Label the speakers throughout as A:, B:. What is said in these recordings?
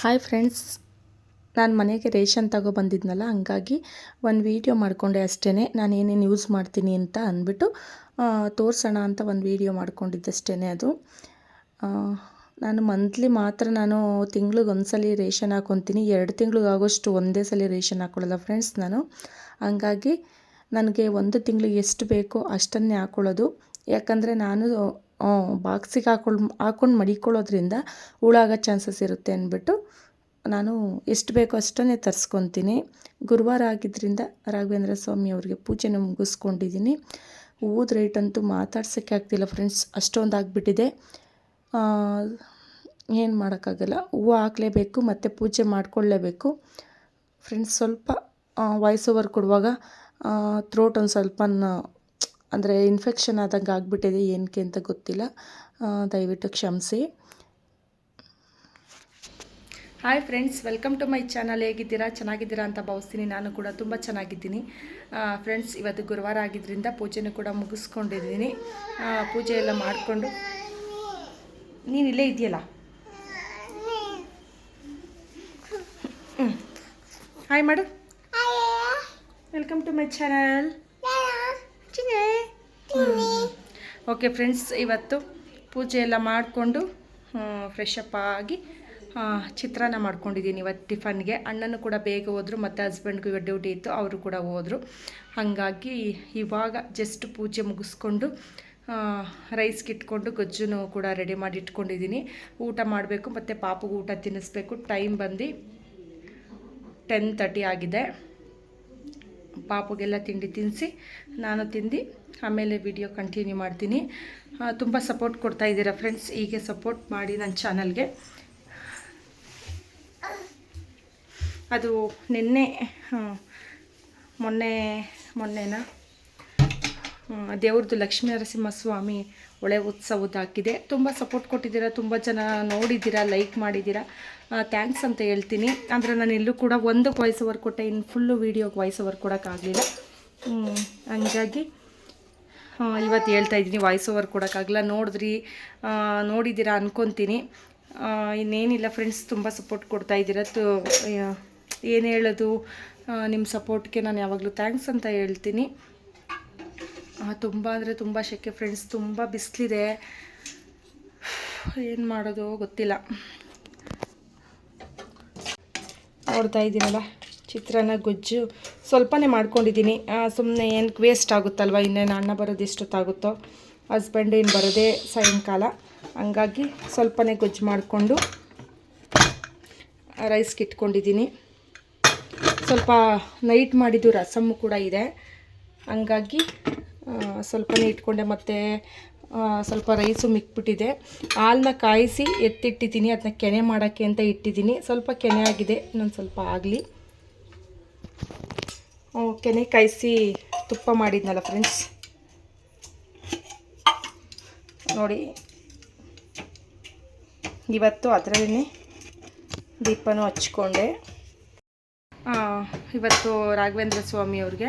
A: Hi friends ನಾನು ಮನೆಗೆ ration ತಗೋ ಬಂದಿದ್ನಲ್ಲ, ಹಂಗಾಗಿ ಒಂದು ವೀಡಿಯೋ ಮಾಡಿಕೊಂಡೆ ಅಷ್ಟೇ ನಾನು ಏನೇನು ಯೂಸ್ ಮಾಡ್ತೀನಿ ಅಂತ ಅಂದ್ಬಿಟ್ಟು ತೋರಿಸೋಣ ಅಂತ ಒಂದು ವೀಡಿಯೋ ಮಾಡ್ಕೊಂಡಿದ್ದಷ್ಟೇ ಅದು. ನಾನು ಮಂತ್ಲಿ ಮಾತ್ರ ನಾನು ತಿಂಗ್ಳಿಗೆ ಒಂದ್ಸಲ ರೇಷನ್ ಹಾಕೊತೀನಿ. ಎರಡು ತಿಂಗ್ಳಿಗೆ ಆಗೋಷ್ಟು ಒಂದೇ ಸಲ ರೇಷನ್ ಹಾಕ್ಕೊಳ್ಳಲ್ಲ ಫ್ರೆಂಡ್ಸ್ ನಾನು. ಹಂಗಾಗಿ ನನಗೆ ಒಂದು ತಿಂಗಳಿಗೆ ಎಷ್ಟು ಬೇಕೋ ಅಷ್ಟನ್ನೇ ಹಾಕ್ಕೊಳ್ಳೋದು ಯಾಕಂದರೆ ನಾನು ಬಾಕ್ಸಿಗೆ ಹಾಕೊಂಡು ಮಡಿಕೊಳ್ಳೋದ್ರಿಂದ ಹುಳಾಗೋ ಚಾನ್ಸಸ್ ಇರುತ್ತೆ ಅಂದ್ಬಿಟ್ಟು ನಾನು ಎಷ್ಟು ಬೇಕೋ ಅಷ್ಟನ್ನೇ ತರಿಸ್ಕೊತೀನಿ. ಗುರುವಾರ ಆಗಿದ್ದರಿಂದ ರಾಘವೇಂದ್ರ ಸ್ವಾಮಿ ಅವರಿಗೆ ಪೂಜೆನ ಮುಗಿಸ್ಕೊಂಡಿದ್ದೀನಿ. ಹೂವದ ರೇಟ್ ಅಂತೂ ಮಾತಾಡ್ಸೋಕ್ಕೆ ಆಗ್ತಿಲ್ಲ ಫ್ರೆಂಡ್ಸ್ ಅಷ್ಟೊಂದು ಆಗಿಬಿಟ್ಟಿದೆ. ಏನು ಮಾಡೋಕ್ಕಾಗಲ್ಲ. ಹೂವು ಹಾಕಲೇಬೇಕು, ಮತ್ತು ಪೂಜೆ ಮಾಡಿಕೊಳ್ಳೇಬೇಕು. ಫ್ರೆಂಡ್ಸ್ ಸ್ವಲ್ಪ ವಾಯ್ಸ್ ಓವರ್ ಕೊಡುವಾಗ ಥ್ರೋಟ್ ಒಂದು ಸ್ವಲ್ಪ ಅಂದರೆ ಇನ್ಫೆಕ್ಷನ್ ಆದಂಗೆ ಆಗಿಬಿಟ್ಟಿದೆ ಏನಕ್ಕೆ ಅಂತ ಗೊತ್ತಿಲ್ಲ. ಆ, ದಯವಿಟ್ಟು ಕ್ಷಮಿಸಿ. Hi friends welcome to my channel ಹೇಗಿದ್ದೀರಾ? ಚೆನ್ನಾಗಿದ್ದೀರಾ ಅಂತ ಭಾವಿಸ್ತೀನಿ. ನಾನು ಕೂಡ ತುಂಬ ಚೆನ್ನಾಗಿದ್ದೀನಿ. ಫ್ರೆಂಡ್ಸ್ ಇವತ್ತು ಗುರುವಾರ ಆಗಿದ್ದರಿಂದ ಪೂಜೆನೂ ಕೂಡ ಮುಗಿಸ್ಕೊಂಡಿದ್ದೀನಿ. ಪೂಜೆ ಎಲ್ಲ ಮಾಡಿಕೊಂಡು. ನೀನು ಇಲ್ಲೇ ಇದೆಯಲ್ಲ ಹಾಯ್ ಮಾಡು. Welcome to my channel okay friends, ಇವತ್ತು ಪೂಜೆ ಎಲ್ಲ ಮಾಡಿಕೊಂಡು ಫ್ರೆಶ್ ಅಪ್ ಆಗಿ ಚಿತ್ರಾನ್ನ ಮಾಡ್ಕೊಂಡಿದ್ದೀನಿ ಇವತ್ತು ಟಿಫನ್ಗೆ. ಅಣ್ಣನೂ ಕೂಡ ಬೇಗ ಹೋದರು, ಮತ್ತು ಹಸ್ಬೆಂಡ್ಗೂ ಡ್ಯೂಟಿ ಇತ್ತು, ಅವರು ಕೂಡ ಹೋದರು. ಹಾಗಾಗಿ ಇವಾಗ ಜಸ್ಟ್ ಪೂಜೆ ಮುಗಿಸ್ಕೊಂಡು ರೈಸ್ಗೆ ಇಟ್ಕೊಂಡು, ಗೊಜ್ಜುನು ಕೂಡ ರೆಡಿ ಮಾಡಿ ಇಟ್ಕೊಂಡಿದ್ದೀನಿ. ಊಟ ಮಾಡಬೇಕು, ಮತ್ತು ಪಾಪಗೂ ಊಟ ತಿನ್ನಿಸ್ಬೇಕು. ಟೈಮ್ ಬಂದು ಟೆನ್ ತರ್ಟಿ ಆಗಿದೆ. ಪಾಪುಗೆಲ್ಲ ತಿಂಡಿ ತಿನ್ನಿಸಿ ನಾನು ತಿಂದು ಆಮೇಲೆ ವಿಡಿಯೋ ಕಂಟಿನ್ಯೂ ಮಾಡ್ತೀನಿ. ತುಂಬ ಸಪೋರ್ಟ್ ಕೊಡ್ತಾ ಇದ್ದೀರಾ ಫ್ರೆಂಡ್ಸ್ ಹೀಗೆ ಸಪೋರ್ಟ್ ಮಾಡಿ ನನ್ನ ಚಾನಲ್ಗೆ ಅದು ನಿನ್ನೆ ಮೊನ್ನೆ, ಮೊನ್ನೆನ? ದೇವ್ರದ್ದು ಲಕ್ಷ್ಮೀ ನರಸಿಂಹಸ್ವಾಮಿ ಒಳೆ ಉತ್ಸವದ ಹಾಕಿದೆ ತುಂಬ ಸಪೋರ್ಟ್ ಕೊಟ್ಟಿದ್ದೀರಾ, ತುಂಬ ಜನ ನೋಡಿದ್ದೀರಾ ಲೈಕ್ ಮಾಡಿದ್ದೀರಾ. ಥ್ಯಾಂಕ್ಸ್ ಅಂತ ಹೇಳ್ತೀನಿ. ಅಂದರೆ ನಾನು ಎಲ್ಲೂ ಕೂಡ ಒಂದು ವಾಯ್ಸ್ ಓವರ್ ಕೊಟ್ಟೆ ಇನ್ನು ಫುಲ್ಲು ವೀಡಿಯೋಗೆ ವಾಯ್ಸ್ ಓವರ್ ಕೊಡೋಕ್ಕಾಗಲಿಲ್ಲ ಹಂಗಾಗಿ ಇವತ್ತು ಹೇಳ್ತಾ ಇದ್ದೀನಿ ವಾಯ್ಸ್ ಓವರ್ ಕೊಡೋಕ್ಕಾಗಲ್ಲ ನೋಡಿದ್ರಿ ನೋಡಿದ್ದೀರಾ ಅಂದ್ಕೊತೀನಿ ಇನ್ನೇನಿಲ್ಲ ಫ್ರೆಂಡ್ಸ್ ತುಂಬ ಸಪೋರ್ಟ್ ಕೊಡ್ತಾ ಇದ್ದೀರಾ. ತು, ಏನು ಹೇಳೋದು? ನಿಮ್ಮ ಸಪೋರ್ಟ್ಗೆ ನಾನು ಯಾವಾಗಲೂ ಥ್ಯಾಂಕ್ಸ್ ಅಂತ ಹೇಳ್ತೀನಿ. ತುಂಬ ಅಂದರೆ ತುಂಬ ಶೆಕೆ ಫ್ರೆಂಡ್ಸ್ ತುಂಬ ಬಿಸಿಲಿದೆ. ಏನು ಮಾಡೋದು ಗೊತ್ತಿಲ್ಲ. ನೋಡ್ತಾ ಇದ್ದೀನಲ್ಲ, ಚಿತ್ರಾನ್ನ ಗೊಜ್ಜು ಸ್ವಲ್ಪನೇ ಮಾಡ್ಕೊಂಡಿದ್ದೀನಿ. ಸುಮ್ಮನೆ ಏನು ವೇಸ್ಟ್ ಆಗುತ್ತಲ್ವ, ಇನ್ನೇನು ಅನ್ನ ಬರೋದು ಎಷ್ಟೊತ್ತಾಗುತ್ತೋ. ಹಸ್ಬೆಂಡ್ ಏನು ಬರೋದೇ ಸಾಯಂಕಾಲ. ಹಂಗಾಗಿ ಸ್ವಲ್ಪನೇ ಗೊಜ್ಜು ಮಾಡಿಕೊಂಡು ರೈಸ್ಗೆ ಇಟ್ಕೊಂಡಿದ್ದೀನಿ. ಸ್ವಲ್ಪ ನೈಟ್ ಮಾಡಿದ್ದು ರಸಮ್ಮು ಕೂಡ ಇದೆ. ಹಂಗಾಗಿ ಸ್ವಲ್ಪನೇ ಇಟ್ಕೊಂಡೆ ಮತ್ತು ಸ್ವಲ್ಪ ರೈಸು ಮಿಕ್ಬಿಟ್ಟಿದೆ. ಹಾಲನ್ನ ಕಾಯಿಸಿ ಎತ್ತಿಟ್ಟಿದ್ದೀನಿ ಅದನ್ನ ಕೆನೆ ಮಾಡೋಕ್ಕೆ ಅಂತ ಇಟ್ಟಿದ್ದೀನಿ. ಸ್ವಲ್ಪ ಕೆನೆ ಆಗಿದೆ, ಇನ್ನೊಂದು ಸ್ವಲ್ಪ ಆಗಲಿ. ಕೆನೆ ಕಾಯಿಸಿ ತುಪ್ಪ ಮಾಡಿದ್ನಲ್ಲ ಫ್ರೆಂಡ್ಸ್ ನೋಡಿ. ಇವತ್ತು ಅದರಲ್ಲೇ ದೀಪನೂ ಹಚ್ಕೊಂಡೆ. ಇವತ್ತು ರಾಘವೇಂದ್ರ ಸ್ವಾಮಿ ಅವ್ರಿಗೆ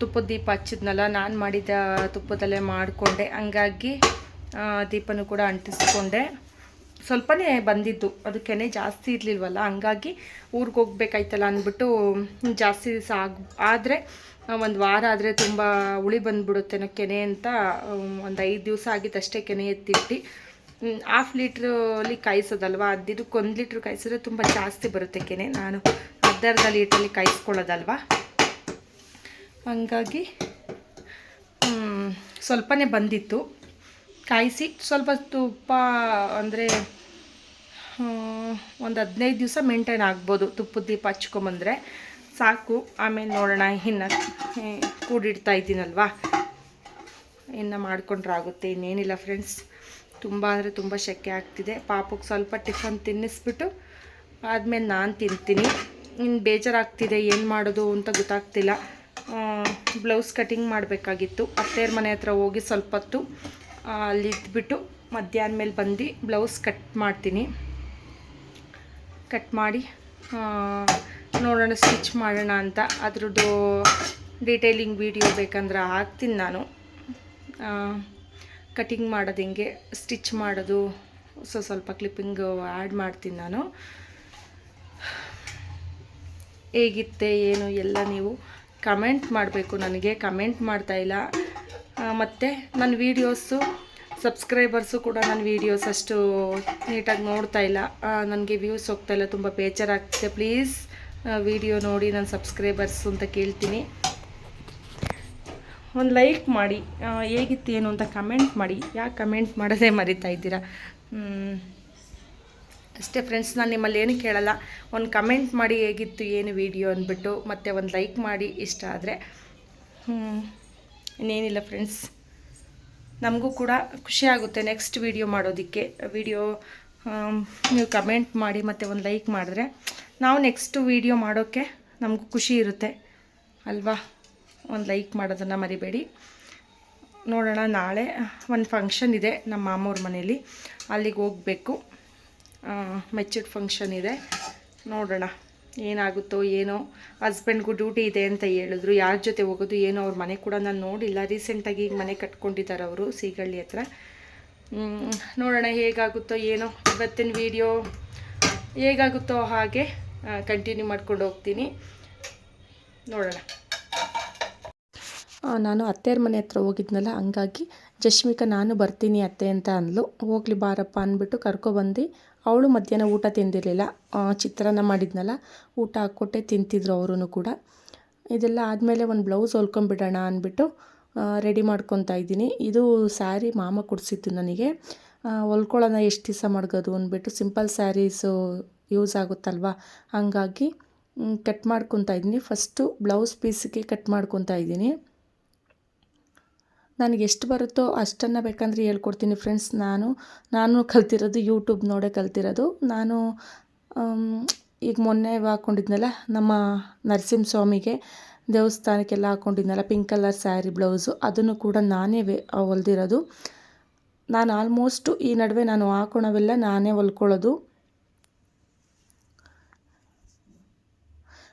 A: ತುಪ್ಪದ ದೀಪ ಹಚ್ಚಿದ್ನಲ್ಲ, ನಾನು ಮಾಡಿದ ತುಪ್ಪದಲ್ಲೇ ಮಾಡಿಕೊಂಡೆ. ಹಂಗಾಗಿ ದೀಪನೂ ಕೂಡ ಅಂಟಿಸ್ಕೊಂಡೆ. ಸ್ವಲ್ಪನೇ ಬಂದಿದ್ದು. ಅದಕ್ಕೆ ಜಾಸ್ತಿ ಇರಲಿಲ್ವಲ್ಲ? ಹಂಗಾಗಿ ಊರಿಗೆ ಹೋಗ್ಬೇಕಾಯ್ತಲ್ಲ ಅಂದ್ಬಿಟ್ಟು ಜಾಸ್ತಿ ದಿವಸ ಆಗ, ಆದರೆ, ಒಂದು ವಾರ ಆದರೆ ತುಂಬ ಉಳಿ ಬಂದ್ಬಿಡುತ್ತೇನೋ ಕೆನೆ ಅಂತ ಒಂದು ಐದು ದಿವಸ ಆಗಿದ್ದಷ್ಟೇ ಕೆನೆ ಎತ್ತಿಟ್ಟು. ಹಾಫ್ ಲೀಟ್ರಲ್ಲಿ ಕಾಯಿಸೋದಲ್ವ? ಅದಿದ್ದಕ್ಕೆ ಒಂದು ಲೀಟ್ರ್ ಕಾಯಿಸಿದ್ರೆ ತುಂಬ ಜಾಸ್ತಿ ಬರುತ್ತೆ ಕೆನೆ ನಾನು ಅರ್ಧ ಅರ್ಧ ಲೀಟ್ರಲ್ಲಿ ಕಾಯಿಸ್ಕೊಳ್ಳೋದಲ್ವ? ಹಂಗಾಗಿ ಸ್ವಲ್ಪನೇ ಬಂದಿತ್ತು. ಕಾಯಿಸಿ ಸ್ವಲ್ಪ ತುಪ್ಪ ಅಂದರೆ ಒಂದು ಹದಿನೈದು ದಿವಸ ಮೇಂಟೈನ್ ಆಗ್ಬೋದು. ತುಪ್ಪದ ದೀಪ ಹಚ್ಕೊಂಬಂದರೆ ಸಾಕು. ಆಮೇಲೆ ನೋಡೋಣ, ಇನ್ನು ಕೂಡಿಡ್ತಾ ಇದ್ದೀನಲ್ವಾ? ಇನ್ನು ಮಾಡಿಕೊಂಡ್ರೆ ಆಗುತ್ತೆ, ಇನ್ನೇನಿಲ್ಲ ಫ್ರೆಂಡ್ಸ್ ತುಂಬ ಅಂದರೆ ತುಂಬ ಶೆಕೆ ಆಗ್ತಿದೆ. ಪಾಪಕ್ಕೆ ಸ್ವಲ್ಪ ಟಿಫನ್ ತಿನ್ನಿಸ್ಬಿಟ್ಟು ಆದಮೇಲೆ ನಾನು ತಿಂತೀನಿ. ಇನ್ನು ಬೇಜಾರಾಗ್ತಿದೆ, ಏನು ಮಾಡೋದು ಅಂತ ಗೊತ್ತಾಗ್ತಿಲ್ಲ. ಬ್ಲೌಸ್ ಕಟಿಂಗ್ ಮಾಡಬೇಕಾಗಿತ್ತು. ಅತ್ತೆಯರ ಮನೆ ಹತ್ರ ಹೋಗಿ ಸ್ವಲ್ಪ ಹೊತ್ತು ಅಲ್ಲಿ ಇದ್ಬಿಟ್ಟು ಮಧ್ಯಾಹ್ನ ಮೇಲೆ ಬಂದು ಬ್ಲೌಸ್ ಕಟ್ ಮಾಡ್ತೀನಿ. ಕಟ್ ಮಾಡಿ ನೋಡೋಣ, ಸ್ಟಿಚ್ ಮಾಡೋಣ ಅಂತ. ಅದ್ರದ್ದು ಡೀಟೇಲಿಂಗ್ ವಿಡಿಯೋ ಬೇಕಂದ್ರೆ ಹಾಕ್ತೀನಿ ನಾನು. ಕಟಿಂಗ್ ಮಾಡೋದು ಹೆಂಗೆ, ಸ್ಟಿಚ್ ಮಾಡೋದು, ಸೊ ಸ್ವಲ್ಪ ಕ್ಲಿಪ್ಪಿಂಗು ಆ್ಯಡ್ ಮಾಡ್ತೀನಿ ನಾನು. ಹೇಗಿತ್ತೆ, ಏನು, ಎಲ್ಲ ನೀವು ಕಮೆಂಟ್ ಮಾಡಬೇಕು, ನನಗೆ ಕಮೆಂಟ್ ಮಾಡ್ತಾಯಿಲ್ಲ ಮತ್ತು ನನ್ನ ವೀಡಿಯೋಸು ಸಬ್ಸ್ಕ್ರೈಬರ್ಸು ಕೂಡ ನನ್ನ ವೀಡಿಯೋಸ್ ಅಷ್ಟು ನೀಟಾಗಿ ನೋಡ್ತಾ ಇಲ್ಲ. ನನಗೆ ವ್ಯೂಸ್ ಹೋಗ್ತಾ ಇಲ್ಲ, ತುಂಬ ಬೇಜಾರಾಗ್ತಿದೆ. ಪ್ಲೀಸ್ ವಿಡಿಯೋ ನೋಡಿ ನನ್ನ ಸಬ್ಸ್ಕ್ರೈಬರ್ಸ್ ಅಂತ ಕೇಳ್ತೀನಿ. ಒಂದು ಲೈಕ್ ಮಾಡಿ. ಹೇಗಿತ್ತು, ಏನು ಅಂತ ಕಮೆಂಟ್ ಮಾಡಿ. ಯಾಕೆ ಕಮೆಂಟ್ ಮಾಡೋದೇ ಮರಿತಾ ಇದ್ದೀರಾ. ಅಷ್ಟೇ ಫ್ರೆಂಡ್ಸ್ ನಾನು ನಿಮ್ಮಲ್ಲಿ ಏನು ಕೇಳಲ್ಲ. ಒಂದು ಕಮೆಂಟ್ ಮಾಡಿ ಹೇಗಿತ್ತು, ಏನು ವಿಡಿಯೋ ಅಂದ್ಬಿಟ್ಟು, ಮತ್ತು ಒಂದು ಲೈಕ್ ಮಾಡಿ ಇಷ್ಟ ಆದರೆ. ಇನ್ನೇನಿಲ್ಲ ಫ್ರೆಂಡ್ಸ್ ನಮಗೂ ಕೂಡ ಖುಷಿ ಆಗುತ್ತೆ ನೆಕ್ಸ್ಟ್ ವಿಡಿಯೋ ಮಾಡೋದಕ್ಕೆ. ವಿಡಿಯೋ ನೀವು ಕಮೆಂಟ್ ಮಾಡಿ, ಮತ್ತು ಒಂದು ಲೈಕ್ ಮಾಡಿದ್ರೆ. ನಾವು ನೆಕ್ಸ್ಟು ವಿಡಿಯೋ ಮಾಡೋಕ್ಕೆ ನಮಗೂ ಖುಷಿ ಇರುತ್ತೆ. ಅಲ್ವಾ? ಒಂದು ಲೈಕ್ ಮಾಡೋದನ್ನು ಮರಿಬೇಡಿ. ನೋಡೋಣ, ನಾಳೆ ಒಂದು ಫಂಕ್ಷನ್ ಇದೆ ನಮ್ಮ ಮಾಮೂರ ಮನೇಲಿ. ಅಲ್ಲಿಗೆ ಹೋಗಬೇಕು. ಮೆಚ್ಚಡ್ ಫಂಕ್ಷನ್ ಇದೆ. ನೋಡೋಣ, ಏನಾಗುತ್ತೋ ಏನೋ. ಹಸ್ಬೆಂಡ್ಗೂ ಡ್ಯೂಟಿ ಇದೆ ಅಂತ ಹೇಳಿದ್ರು. ಯಾರ ಜೊತೆ ಹೋಗೋದು ಏನೋ ಅವ್ರ ಮನೆ ಕೂಡ ನಾನು ನೋಡಿಲ್ಲ. ರೀಸೆಂಟಾಗಿ ಈಗ ಮನೆ ಕಟ್ಕೊಂಡಿದ್ದಾರೆ ಅವರು ಸೀಗಳ್ಳಿ ಹತ್ರ. ನೋಡೋಣ ಹೇಗಾಗುತ್ತೋ ಏನೋ. ಇವತ್ತಿನ ವಿಡಿಯೋ ಹೇಗಾಗುತ್ತೋ ಹಾಗೆ ಕಂಟಿನ್ಯೂ ಮಾಡ್ಕೊಂಡು ಹೋಗ್ತೀನಿ. ನೋಡೋಣ. ನಾನು ಅತ್ತೆಯರ ಮನೆ ಹತ್ರ ಹೋಗಿದ್ನಲ್ಲ, ಹಂಗಾಗಿ ಜಶ್ಮಿಕಾ ನಾನು ಬರ್ತೀನಿ ಅತ್ತೆ ಅಂತ ಅಂದ್ಲು. ಹೋಗ್ಲಿ ಬಾರಪ್ಪ ಅಂದ್ಬಿಟ್ಟು ಕರ್ಕೊಬಂದು ಅವಳು ಮಧ್ಯಾಹ್ನ ಊಟ ತಿಂದಿರಲಿಲ್ಲ. ಚಿತ್ರಾನ್ನ ಮಾಡಿದ್ನಲ್ಲ, ಊಟ ಹಾಕ್ಕೊಟ್ಟೆ ತಿಂತಿದ್ರು ಅವರೂ ಕೂಡ. ಇದೆಲ್ಲ ಆದಮೇಲೆ ಒಂದು ಬ್ಲೌಸ್ ಹೊಲ್ಕೊಂಬಿಡೋಣ ಅಂದ್ಬಿಟ್ಟು ರೆಡಿ ಮಾಡ್ಕೊತಾ ಇದ್ದೀನಿ. ಇದು ಸ್ಯಾರಿ ಮಾಮ ಕೊಡಿಸಿದ್ದು ನನಗೆ. ಹೊಲ್ಕೊಳ್ಳೋಣ, ಎಷ್ಟು ದಿವಸ ಮಾಡ್ಗೋದು ಅಂದ್ಬಿಟ್ಟು ಸಿಂಪಲ್ ಸ್ಯಾರೀಸು ಯೂಸ್ ಆಗುತ್ತಲ್ವ? ಹಾಗಾಗಿ ಕಟ್ ಮಾಡ್ಕೊತಾ ಇದ್ದೀನಿ. ಫಸ್ಟು ಬ್ಲೌಸ್ ಪೀಸ್ಗೆ ಕಟ್ ಮಾಡ್ಕೊತಾ ಇದ್ದೀನಿ. ನನಗೆ ಎಷ್ಟು ಬರುತ್ತೋ ಅಷ್ಟನ್ನು ಬೇಕಂದರೆ ಹೇಳ್ಕೊಡ್ತೀನಿ ಫ್ರೆಂಡ್ಸ್. ನಾನು ನಾನು ಕಲ್ತಿರೋದು ಯೂಟ್ಯೂಬ್ ನೋಡೇ ಕಲ್ತಿರೋದು. ನಾನು ಈಗ ಮೊನ್ನೆ ಹಾಕ್ಕೊಂಡಿದ್ನಲ್ಲ ನಮ್ಮ ನರಸಿಂಹಸ್ವಾಮಿಗೆ ದೇವಸ್ಥಾನಕ್ಕೆಲ್ಲ ಹಾಕ್ಕೊಂಡಿದ್ನಲ್ಲ ಪಿಂಕ್ ಕಲರ್ ಸ್ಯಾರಿ ಬ್ಲೌಸು ಅದನ್ನು ಕೂಡ ನಾನೇ ಹೊಲ್ದಿರೋದು. ನಾನು ಆಲ್ಮೋಸ್ಟು ಈ ನಡುವೆ ನಾನು ಹಾಕೊಳವೆಲ್ಲ ನಾನೇ ಹೊಲ್ಕೊಳ್ಳೋದು.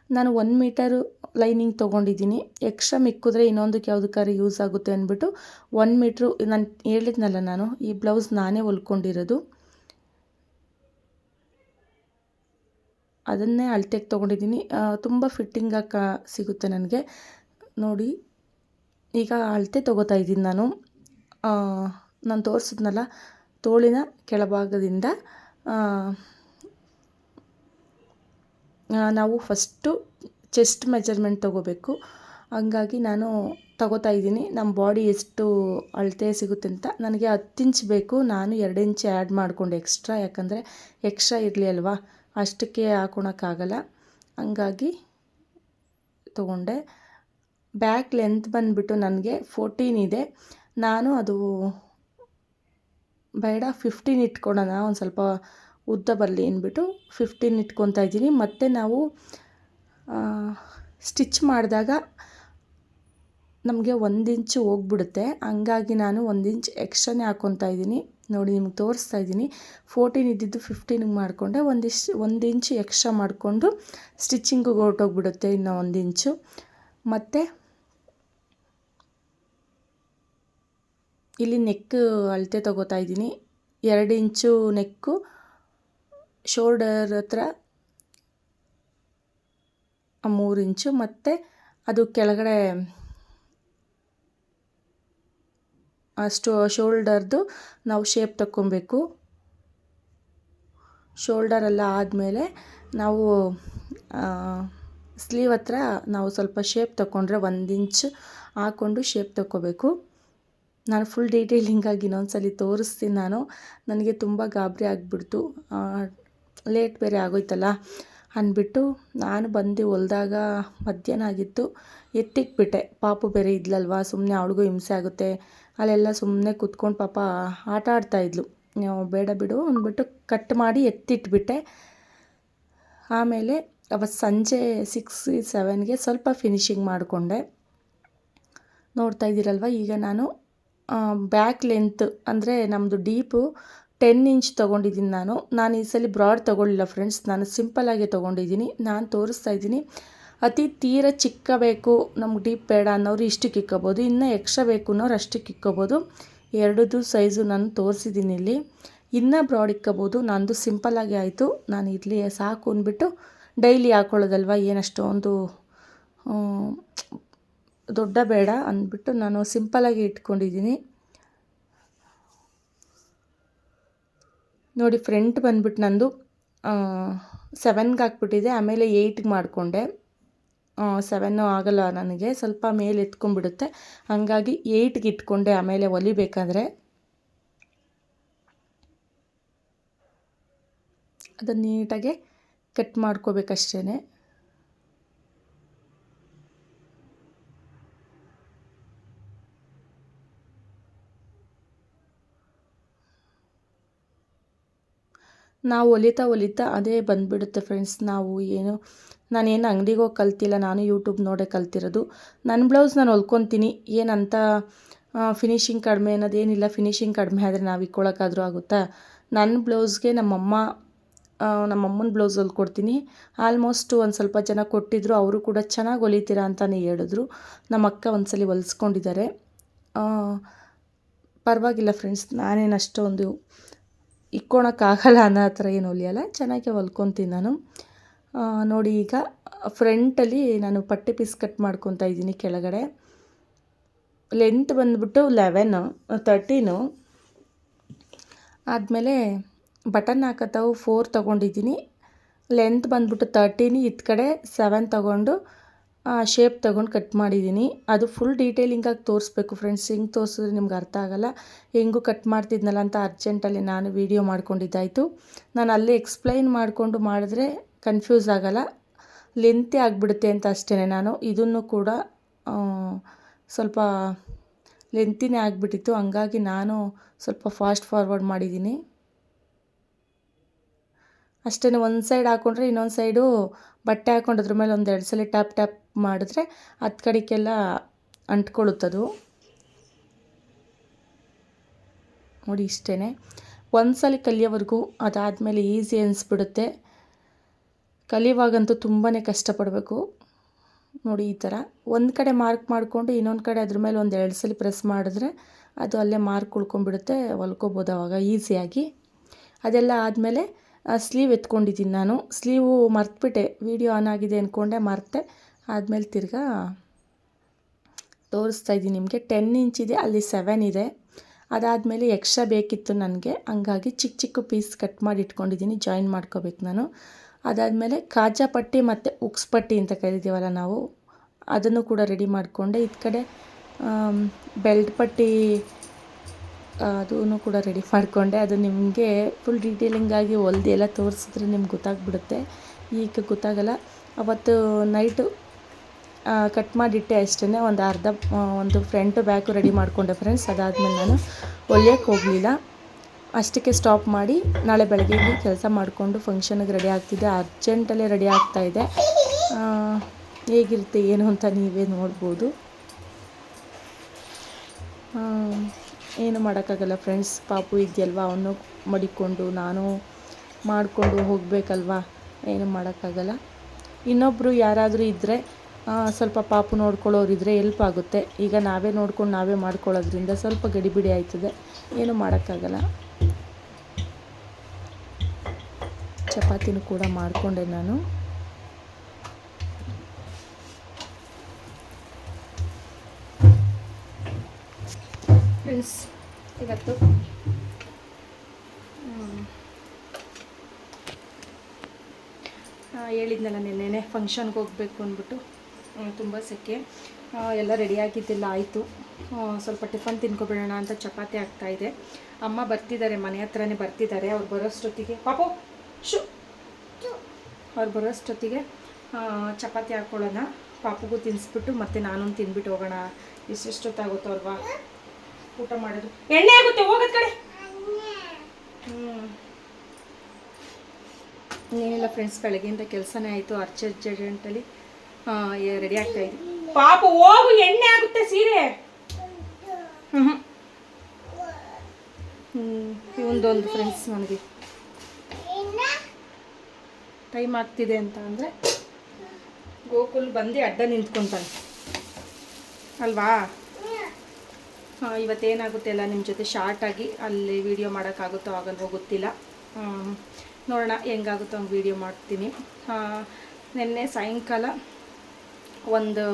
A: ನಾನು ಒನ್ ಮೀಟರು ಲೈನಿಂಗ್ ತೊಗೊಂಡಿದ್ದೀನಿ. ಎಕ್ಸ್ಟ್ರಾ ಮಿಕ್ಕಿದ್ರೆ ಇನ್ನೊಂದಕ್ಕೆ ಯಾವುದಕ್ಕಾದ್ರೂ ಯೂಸ್ ಆಗುತ್ತೆ ಅಂದ್ಬಿಟ್ಟು ಒನ್ ಮೀಟ್ರು ನಾನು ಹೇಳಿದ್ನಲ್ಲ ನಾನು, ಈ ಬ್ಲೌಸ್ ನಾನೇ ಹೊಲ್ಕೊಂಡಿರೋದು. ಅದನ್ನೇ ಅಳತೆಗೆ ತೊಗೊಂಡಿದ್ದೀನಿ. ತುಂಬ ಫಿಟ್ಟಿಂಗಾಗಿ ಕಾ, ಸಿಗುತ್ತೆ ನನಗೆ. ನೋಡಿ, ಈಗ ಅಳತೆ ತೊಗೋತಾ ಇದ್ದೀನಿ ನಾನು. ನಾನು ತೋರಿಸಿದ್ನಲ್ಲ, ತೋಳಿನ ಕೆಳಭಾಗದಿಂದ ನಾವು ಫಸ್ಟು ಚೆಸ್ಟ್ ಮೆಜರ್ಮೆಂಟ್ ತೊಗೋಬೇಕು. ಹಂಗಾಗಿ ನಾನು ತಗೋತಾ ಇದ್ದೀನಿ. ನಮ್ಮ ಬಾಡಿ ಎಷ್ಟು ಅಳತೆ ಸಿಗುತ್ತೆ ಅಂತ. ನನಗೆ ಹತ್ತು ಇಂಚ್ ಬೇಕು. ನಾನು ಎರಡು ಇಂಚ್ ಆ್ಯಡ್ ಮಾಡಿಕೊಂಡೆ ಎಕ್ಸ್ಟ್ರಾ ಯಾಕಂದರೆ ಎಕ್ಸ್ಟ್ರಾ ಇರಲಿ ಅಲ್ವಾ? ಅಷ್ಟಕ್ಕೆ ಹಾಕೊಳಕ್ಕಾಗಲ್ಲ. ಹಂಗಾಗಿ ತೊಗೊಂಡೆ. ಬ್ಯಾಕ್ ಲೆಂತ್ ಬಂದುಬಿಟ್ಟು ನನಗೆ ಫೋರ್ಟೀನ್ ಇದೆ. ನಾನು ಅದು ಬೇಡ ಫಿಫ್ಟೀನ್ ಇಟ್ಕೊಳೋಣ. ಒಂದು ಸ್ವಲ್ಪ ಉದ್ದ ಬರಲಿ ಅಂದ್ಬಿಟ್ಟು ಫಿಫ್ಟೀನ್ ಇಟ್ಕೊತಾ ಇದ್ದೀನಿ. ಮತ್ತು ನಾವು ಸ್ಟಿಚ್ ಮಾಡಿದಾಗ ನಮಗೆ ಒಂದು ಇಂಚು ಹೋಗ್ಬಿಡುತ್ತೆ. ಹಂಗಾಗಿ ನಾನು ಒಂದು ಇಂಚ್ ಎಕ್ಸ್ಟ್ರಾನೇ ಹಾಕ್ಕೊತಾ ಇದ್ದೀನಿ. ನೋಡಿ, ನಿಮ್ಗೆ ತೋರಿಸ್ತಾ ಇದ್ದೀನಿ. ಫೋರ್ಟೀನ್ ಇದ್ದಿದ್ದು ಫಿಫ್ಟೀನಿಗೆ ಮಾಡಿಕೊಂಡೆ. ಒಂದಿಷ್ಟು ಒಂದು ಇಂಚು ಎಕ್ಸ್ಟ್ರಾ ಮಾಡಿಕೊಂಡು ಸ್ಟಿಚ್ಚಿಂಗಿಗೆ ಹೊರಟೋಗ್ಬಿಡುತ್ತೆ ಇನ್ನು ಒಂದು ಇಂಚು. ಮತ್ತು ಇಲ್ಲಿ ನೆಕ್ ಅಳತೆ ತೊಗೋತಾ ಇದ್ದೀನಿ. ಎರಡು ಇಂಚು ನೆಕ್ಕು. ಶೋಲ್ಡರ್ ಹತ್ರ ಮೂರು ಇಂಚು ಮತ್ತು ಅದು ಕೆಳಗಡೆ ಅಷ್ಟು ಶೋಲ್ಡರ್ದು ನಾವು ಶೇಪ್ ತಕ್ಕೊಬೇಕು. ಶೋಲ್ಡರೆಲ್ಲ ಆದಮೇಲೆ ನಾವು ಸ್ಲೀವ್ ಹತ್ರ ನಾವು ಸ್ವಲ್ಪ ಶೇಪ್ ತಗೊಂಡ್ರೆ ಒಂದು ಇಂಚ್ ಹಾಕ್ಕೊಂಡು ಶೇಪ್ ತಗೋಬೇಕು ನಾನು ಫುಲ್ ಡೀಟೇಲಿಂಗಾಗಿ ಇನ್ನೊಂದ್ಸಲಿ ತೋರಿಸ್ತೀನಿ ನಾನು. ನನಗೆ ತುಂಬ ಗಾಬರಿ ಆಗಿಬಿಡ್ತು. ಲೇಟ್ ಬೇರೆ ಆಗೋಯ್ತಲ್ಲ. ಅಂದ್ಬಿಟ್ಟು ನಾನು ಬಂದು ಹೊಲ್ದಾಗ ಮಧ್ಯಾಹ್ನ ಆಗಿತ್ತು, ಎತ್ತಿಟ್ಬಿಟ್ಟೆ. ಪಾಪು ಬೇರೆ ಇದ್ಲಲ್ವ ಸುಮ್ಮನೆ ಅವಳಿಗೂ ಹಿಂಸೆ ಆಗುತ್ತೆ. ಅಲ್ಲೆಲ್ಲ ಸುಮ್ಮನೆ ಕೂತ್ಕೊಂಡು ಪಾಪ ಆಟ ಆಡ್ತಾಯಿದ್ಲು ಬೇಡ ಬಿಡು, ಅಂದ್ಬಿಟ್ಟು ಕಟ್ ಮಾಡಿ ಎತ್ತಿಟ್ಬಿಟ್ಟೆ. ಆಮೇಲೆ ಅವತ್ತು ಸಂಜೆ ಸಿಕ್ಸ್ ಸೆವೆನ್ಗೆ ಸ್ವಲ್ಪ ಫಿನಿಶಿಂಗ್ ಮಾಡಿಕೊಂಡೆ. ನೋಡ್ತಾ ಇದ್ದೀರಲ್ವ, ಈಗ ನಾನು ಬ್ಯಾಕ್ ಲೆಂತ್ ಅಂದರೆ ನಮ್ಮದು ಡೀಪು ಟೆನ್ ಇಂಚ್ ತೊಗೊಂಡಿದ್ದೀನಿ ನಾನು. ನಾನು ಈ ಸಲ ಬ್ರಾಡ್ ತೊಗೊಳ್ಳಿಲ್ಲ ಫ್ರೆಂಡ್ಸ್ ನಾನು ಸಿಂಪಲ್ಲಾಗೆ ತೊಗೊಂಡಿದ್ದೀನಿ. ನಾನು ತೋರಿಸ್ತಾ ಇದ್ದೀನಿ. ಅತಿ ತೀರ ಚಿಕ್ಕ ಬೇಕು. ನಮ್ಗೆ ಡೀಪ್ ಬೇಡ ಅನ್ನೋರು ಇಷ್ಟಕ್ಕೆ ಇಕ್ಕೋಬೋದು ಇನ್ನೂ ಎಕ್ಸ್ಟ್ರಾ ಬೇಕು ಅನ್ನೋರು ಅಷ್ಟಕ್ಕೆ ಇಕ್ಕೋಬೋದು ಎರಡದು ಸೈಜು ನಾನು ತೋರಿಸಿದ್ದೀನಿ ಇಲ್ಲಿ. ಇನ್ನೂ ಬ್ರಾಡ್ ಇಕ್ಕೋಬೋದು. ನಂದು ಸಿಂಪಲ್ಲಾಗಿ ಆಯಿತು. ನಾನು ಇಲ್ಲಿ ಸಾಕು ಅಂದ್ಬಿಟ್ಟು ಡೈಲಿ ಹಾಕೊಳ್ಳೋದಲ್ವ? ಏನಷ್ಟೊಂದು ಒಂದು ದೊಡ್ಡ ಬೇಡ ಅಂದ್ಬಿಟ್ಟು ನಾನು ಸಿಂಪಲಾಗಿ ಇಟ್ಕೊಂಡಿದ್ದೀನಿ. ನೋಡಿ ಫ್ರಂಟ್ ಬಂದ್ಬಿಟ್ಟು ನಂದು ಸೆವೆನ್ಗೆ ಹಾಕ್ಬಿಟ್ಟಿದೆ. ಆಮೇಲೆ ಏಯ್ಟ್ಗೆ ಮಾಡಿಕೊಂಡೆ. ಸೆವೆನ್ನು ಆಗಲ್ಲ ನನಗೆ. ಸ್ವಲ್ಪ ಮೇಲೆ ಎತ್ಕೊಂಡ್ಬಿಡುತ್ತೆ. ಹಾಗಾಗಿ ಏಯ್ಟ್ಗೆ ಇಟ್ಕೊಂಡೆ. ಆಮೇಲೆ ಹೊಲಿಬೇಕಾದ್ರೆ ಅದನ್ನು ನೀಟಾಗೆ ಕಟ್ ಮಾಡ್ಕೋಬೇಕಷ್ಟೇ ನಾವು ಹೊಲಿತಾ ಹೊಲಿತಾ ಅದೇ ಬಂದುಬಿಡುತ್ತೆ ಫ್ರೆಂಡ್ಸ್ ನಾವು ಏನು ನಾನೇನು ಅಂಗಡಿಗೆ ಹೋಗಿ ಕಲ್ತಿಲ್ಲ ನಾನು ಯೂಟ್ಯೂಬ್ ನೋಡೇ ಕಲ್ತಿರೋದು. ನನ್ನ ಬ್ಲೌಸ್ ನಾನು ಹೊಲ್ಕೊತೀನಿ. ಏನಂತ ಫಿನಿಶಿಂಗ್ ಕಡಿಮೆ ಅನ್ನೋದೇನಿಲ್ಲ ಫಿನಿಶಿಂಗ್ ಕಡಿಮೆ ಆದರೆ ನಾವು ಇಕ್ಕೊಳಕ್ಕಾದರೂ ಆಗುತ್ತಾ? ನನ್ನ ಬ್ಲೌಸ್ಗೆ ನಮ್ಮಮ್ಮ ನಮ್ಮಮ್ಮನ ಬ್ಲೌಸ್ ಹೊಲ್ಕೊಡ್ತೀನಿ ಆಲ್ಮೋಸ್ಟ್ ಒಂದು ಸ್ವಲ್ಪ ಜನ ಕೊಟ್ಟಿದ್ರು. ಅವರು ಕೂಡ ಚೆನ್ನಾಗಿ ಹೊಲಿತೀರಾ ಅಂತಲೇ ಹೇಳಿದ್ರು. ನಮ್ಮ ಅಕ್ಕ ಒಂದ್ಸಲಿ ಹೊಲಿಸ್ಕೊಂಡಿದ್ದಾರೆ. ಆ, ಪರವಾಗಿಲ್ಲ ಫ್ರೆಂಡ್ಸ್ ನಾನೇನು ಅಷ್ಟೊಂದು ಇಕ್ಕೊಳಕ್ಕಾಗಲ್ಲ ಅನ್ನೋ ಥರ ಏನು ಹೊಲಿಯಲ್ಲ, ಚೆನ್ನಾಗಿ ಹೊಲ್ಕೊತೀನಿ ನಾನು. ನೋಡಿ ಈಗ ಫ್ರಂಟಲ್ಲಿ ನಾನು ಪಟ್ಟಿ ಪೀಸ್ ಕಟ್ ಮಾಡ್ಕೊತಾ ಇದ್ದೀನಿ ಕೆಳಗಡೆ. ಲೆಂತ್ ಬಂದ್ಬಿಟ್ಟು ಲೆವೆನ್ ತರ್ಟೀನು ಆದಮೇಲೆ ಬಟನ್ ಹಾಕೋತಾವು ಫೋರ್ ತೊಗೊಂಡಿದ್ದೀನಿ. ಲೆಂತ್ ಬಂದ್ಬಿಟ್ಟು ತರ್ಟೀನ್ ಇತ್ತ ಕಡೆ ಸೆವೆನ್ ತೊಗೊಂಡು ಶೇಪ್ ತೊಗೊಂಡು ಕಟ್ ಮಾಡಿದ್ದೀನಿ ಅದು ಫುಲ್ ಡೀಟೇಲಿಂಗಾಗಿ ತೋರಿಸ್ಬೇಕು ಫ್ರೆಂಡ್ಸ್ ಹಿಂಗೆ ತೋರಿಸಿದ್ರೆ ನಿಮ್ಗೆ ಅರ್ಥ ಆಗಲ್ಲ. ಹೆಂಗೂ ಕಟ್ ಮಾಡ್ತಿದ್ನಲ್ಲ ಅಂತ ಅರ್ಜೆಂಟಲ್ಲಿ ನಾನು ವೀಡಿಯೋ ಮಾಡ್ಕೊಂಡಿದ್ದಾಯಿತು. ನಾನು ಅಲ್ಲೇ ಎಕ್ಸ್ಪ್ಲೈನ್ ಮಾಡಿಕೊಂಡು ಮಾಡಿದ್ರೆ ಕನ್ಫ್ಯೂಸ್ ಆಗಲ್ಲ. ಲೆಂತೆ ಆಗಿಬಿಡುತ್ತೆ ಅಂತ ಅಷ್ಟೇ ನಾನು. ಇದನ್ನು ಕೂಡ ಸ್ವಲ್ಪ ಲೆಂತಿನೇ ಆಗಿಬಿಟ್ಟಿತ್ತು. ಹಂಗಾಗಿ ನಾನು ಸ್ವಲ್ಪ ಫಾಸ್ಟ್ ಫಾರ್ವರ್ಡ್ ಮಾಡಿದ್ದೀನಿ ಅಷ್ಟೇ ಒಂದು ಸೈಡ್ ಹಾಕ್ಕೊಂಡ್ರೆ ಇನ್ನೊಂದು ಸೈಡು ಬಟ್ಟೆ ಹಾಕ್ಕೊಂಡು ಅದ್ರ ಮೇಲೆ ಒಂದು ಎರಡು ಸಲ ಟ್ಯಾಪ್ ಟ್ಯಾಪ್ ಮಾಡಿದ್ರೆ ಹತ್ತು ಕಡೆಗೆಲ್ಲ ಅಂಟ್ಕೊಳ್ಳುತ್ತದು. ನೋಡಿ ಇಷ್ಟೇ ಒಂದು ಸಲ ಕಲಿಯೋವರೆಗೂ ಅದಾದಮೇಲೆ ಈಸಿ ಅನಿಸ್ಬಿಡುತ್ತೆ. ಕಲಿಯುವಾಗಂತೂ ತುಂಬಾ ಕಷ್ಟಪಡಬೇಕು. ನೋಡಿ ಈ ಥರ. ಒಂದು ಕಡೆ ಮಾರ್ಕ್ ಮಾಡಿಕೊಂಡು ಇನ್ನೊಂದು ಕಡೆ ಅದ್ರ ಮೇಲೆ ಒಂದು ಎರಡು ಸಲ ಪ್ರೆಸ್ ಮಾಡಿದ್ರೆ ಅದು ಅಲ್ಲೇ ಮಾರ್ಕ್ ಉಳ್ಕೊಂಡ್ಬಿಡುತ್ತೆ, ಹೊಲ್ಕೋಬೋದು ಆವಾಗ ಈಸಿಯಾಗಿ. ಅದೆಲ್ಲ ಆದಮೇಲೆ ಸ್ಲೀವ್ ಎತ್ಕೊಂಡಿದ್ದೀನಿ ನಾನು. ಸ್ಲೀವು ಮರ್ತುಬಿಟ್ಟೆ. ವೀಡಿಯೋ ಆನ್ ಆಗಿದೆ ಅಂದ್ಕೊಂಡೆ ಮರ್ತೆ. ಆದಮೇಲೆ ತಿರ್ಗಾ ತೋರಿಸ್ತಾ ಇದ್ದೀನಿ ನಿಮಗೆ. ಟೆನ್ ಇಂಚ್ ಇದೆ, ಅಲ್ಲಿ ಸೆವೆನ್ ಇದೆ. ಅದಾದಮೇಲೆ ಎಕ್ಸ್ಟ್ರಾ ಬೇಕಿತ್ತು ನನಗೆ. ಹಂಗಾಗಿ ಚಿಕ್ಕ ಚಿಕ್ಕ ಪೀಸ್ ಕಟ್ ಮಾಡಿ ಇಟ್ಕೊಂಡಿದ್ದೀನಿ ಜಾಯಿನ್ ಮಾಡ್ಕೋಬೇಕು ನಾನು. ಅದಾದಮೇಲೆ ಕಾಜಾ ಪಟ್ಟಿ ಮತ್ತು ಉಕ್ಸ್ ಪಟ್ಟಿ ಅಂತ ಕರಿತೀವಲ್ಲ ನಾವು, ಅದನ್ನು ಕೂಡ ರೆಡಿ ಮಾಡಿಕೊಂಡೆ. ಇದು ಕಡೆ ಬೆಲ್ಟ್ ಪಟ್ಟಿ ಅದೂ ಕೂಡ ರೆಡಿ ಮಾಡಿಕೊಂಡೆ. ಅದು ನಿಮಗೆ ಫುಲ್ ಡೀಟೇಲಿಂಗಾಗಿ ಹೊಲ್ದು ಎಲ್ಲ ತೋರಿಸಿದ್ರೆ ನಿಮ್ಗೆ ಗೊತ್ತಾಗ್ಬಿಡುತ್ತೆ. ಈಗ ಗೊತ್ತಾಗಲ್ಲ. ಅವತ್ತು ನೈಟು ಕಟ್ ಮಾಡಿಟ್ಟೆ ಅಷ್ಟೇ ಒಂದು ಅರ್ಧ ಒಂದು ಫ್ರಂಟ್ ಬ್ಯಾಕು ರೆಡಿ ಮಾಡಿಕೊಂಡೆ ಫ್ರೆಂಡ್ಸ್ ಅದಾದಮೇಲೆ ನಾನು ಹೊಲಿಯೋಕ್ಕೆ ಹೋಗಲಿಲ್ಲ. ಅಷ್ಟಕ್ಕೆ ಸ್ಟಾಪ್ ಮಾಡಿ ನಾಳೆ ಬೆಳಗ್ಗೆ ಕೆಲಸ ಮಾಡಿಕೊಂಡು ಫಂಕ್ಷನ್ಗೆ ರೆಡಿ ಆಗ್ತಿದ್ದೆ. ಅರ್ಜೆಂಟಲ್ಲೇ ರೆಡಿ ಆಗ್ತಾಯಿದೆ ಹೇಗಿರುತ್ತೆ, ಏನು ಅಂತ ನೀವೇ ನೋಡ್ಬೋದು. ಏನು ಮಾಡೋಕ್ಕಾಗಲ್ಲ ಫ್ರೆಂಡ್ಸ್ ಪಾಪು ಇದೆಯಲ್ವ? ಅವನು ಮಡಿಕೊಂಡು, ನಾನು ಮಾಡಿಕೊಂಡು ಹೋಗಬೇಕಲ್ವಾ? ಏನು ಮಾಡೋಕ್ಕಾಗಲ್ಲ. ಇನ್ನೊಬ್ಬರು ಯಾರಾದರೂ ಇದ್ದರೆ ಸ್ವಲ್ಪ ಪಾಪು ನೋಡ್ಕೊಳ್ಳೋರಿದ್ರೆ ಎಲ್ಪ್ ಆಗುತ್ತೆ. ಈಗ ನಾವೇ ನೋಡ್ಕೊಂಡು ನಾವೇ ಮಾಡ್ಕೊಳ್ಳೋದ್ರಿಂದ ಸ್ವಲ್ಪ ಗಡಿಬಿಡಿ ಆಯ್ತದೆ. ಏನು ಮಾಡೋಕ್ಕಾಗಲ್ಲ. ಚಪಾತಿನೂ ಕೂಡ ಮಾಡಿಕೊಂಡೆ ನಾನು. ಫ್ರೆಂಡ್ಸ್ ಇವತ್ತು? ಹೇಳಿದ್ನಲ್ಲ ನಿನ್ನೆನೆ ಫಂಕ್ಷನ್ಗೆ ಹೋಗಬೇಕು ಅಂದ್ಬಿಟ್ಟು. ತುಂಬ ಸೆಕೆ. ಎಲ್ಲ ಎಲ್ಲ ಆಗಿದ್ದಿಲ್ಲ ಆಯಿತು. ಸ್ವಲ್ಪ ಟಿಫನ್ ತಿನ್ಕೊಬಿಡೋಣ ಅಂತ ಚಪಾತಿ ಆಗ್ತಾಯಿದೆ ಅಮ್ಮ ಬರ್ತಿದ್ದಾರೆ, ಮನೆ ಹತ್ರನೇ ಬರ್ತಿದ್ದಾರೆ. ಅವ್ರು ಬರೋಷ್ಟೊತ್ತಿಗೆ, ಪಾಪು, ಶು ಅವ್ರು ಬರೋಷ್ಟೊತ್ತಿಗೆ ಚಪಾತಿ ಹಾಕ್ಕೊಳ್ಳೋಣ ಪಾಪುಗೂ ತಿನ್ನಿಸ್ಬಿಟ್ಟು ಮತ್ತೆ ನಾನು ತಿನ್ಬಿಟ್ಟು ಹೋಗೋಣ. ಇಷ್ಟೆಷ್ಟೊತ್ತಾಗುತ್ತೋ ಅಲ್ವಾ? ಊಟ ಮಾಡೋದು. ಎಣ್ಣೆ ಆಗುತ್ತೆ, ಹೋಗೋದ್ ಕಡೆ. ಹ್ಞೂ ಏನಿಲ್ಲ ಫ್ರೆಂಡ್ಸ್ ಬೆಳಗ್ಗೆಯಿಂದ ಕೆಲಸನೇ ಆಯಿತು. ಅರ್ಜೆಂಟಲ್ಲಿ ರೆಡಿ ಆಗ್ತಾ ಇದೆ. ಪಾಪ ಹೋಗು ಎಣ್ಣೆ ಆಗುತ್ತೆ ಸೀರೆ. ಹ್ಞೂ ಇವೊಂದೊಂದು ಫ್ರೆಂಡ್ಸ್ ನನಗೆ. ಟೈಮ್ ಆಗ್ತಿದೆ ಅಂತ ಅಂದರೆ ಗೋಕುಲ್ ಬಂದು ಅಡ್ಡ ನಿಂತ್ಕೊತಾನೆ. ಅಲ್ವಾ? ಹಾಂ ಇವತ್ತೇನಾಗುತ್ತೆ ಅಲ್ಲ ನಿಮ್ಮ ಜೊತೆ ಶಾರ್ಟಾಗಿ ಅಲ್ಲಿ ವೀಡಿಯೋ ಮಾಡೋಕ್ಕಾಗುತ್ತೋ ಆಗಲ್ವೋ ಗೊತ್ತಿಲ್ಲ. ನೋಡೋಣ ಹೆಂಗಾಗುತ್ತೋ ಹಂಗೆ ವೀಡಿಯೋ ಮಾಡ್ತೀನಿ. ನಿನ್ನೆ ಸಾಯಂಕಾಲ ಒಂದು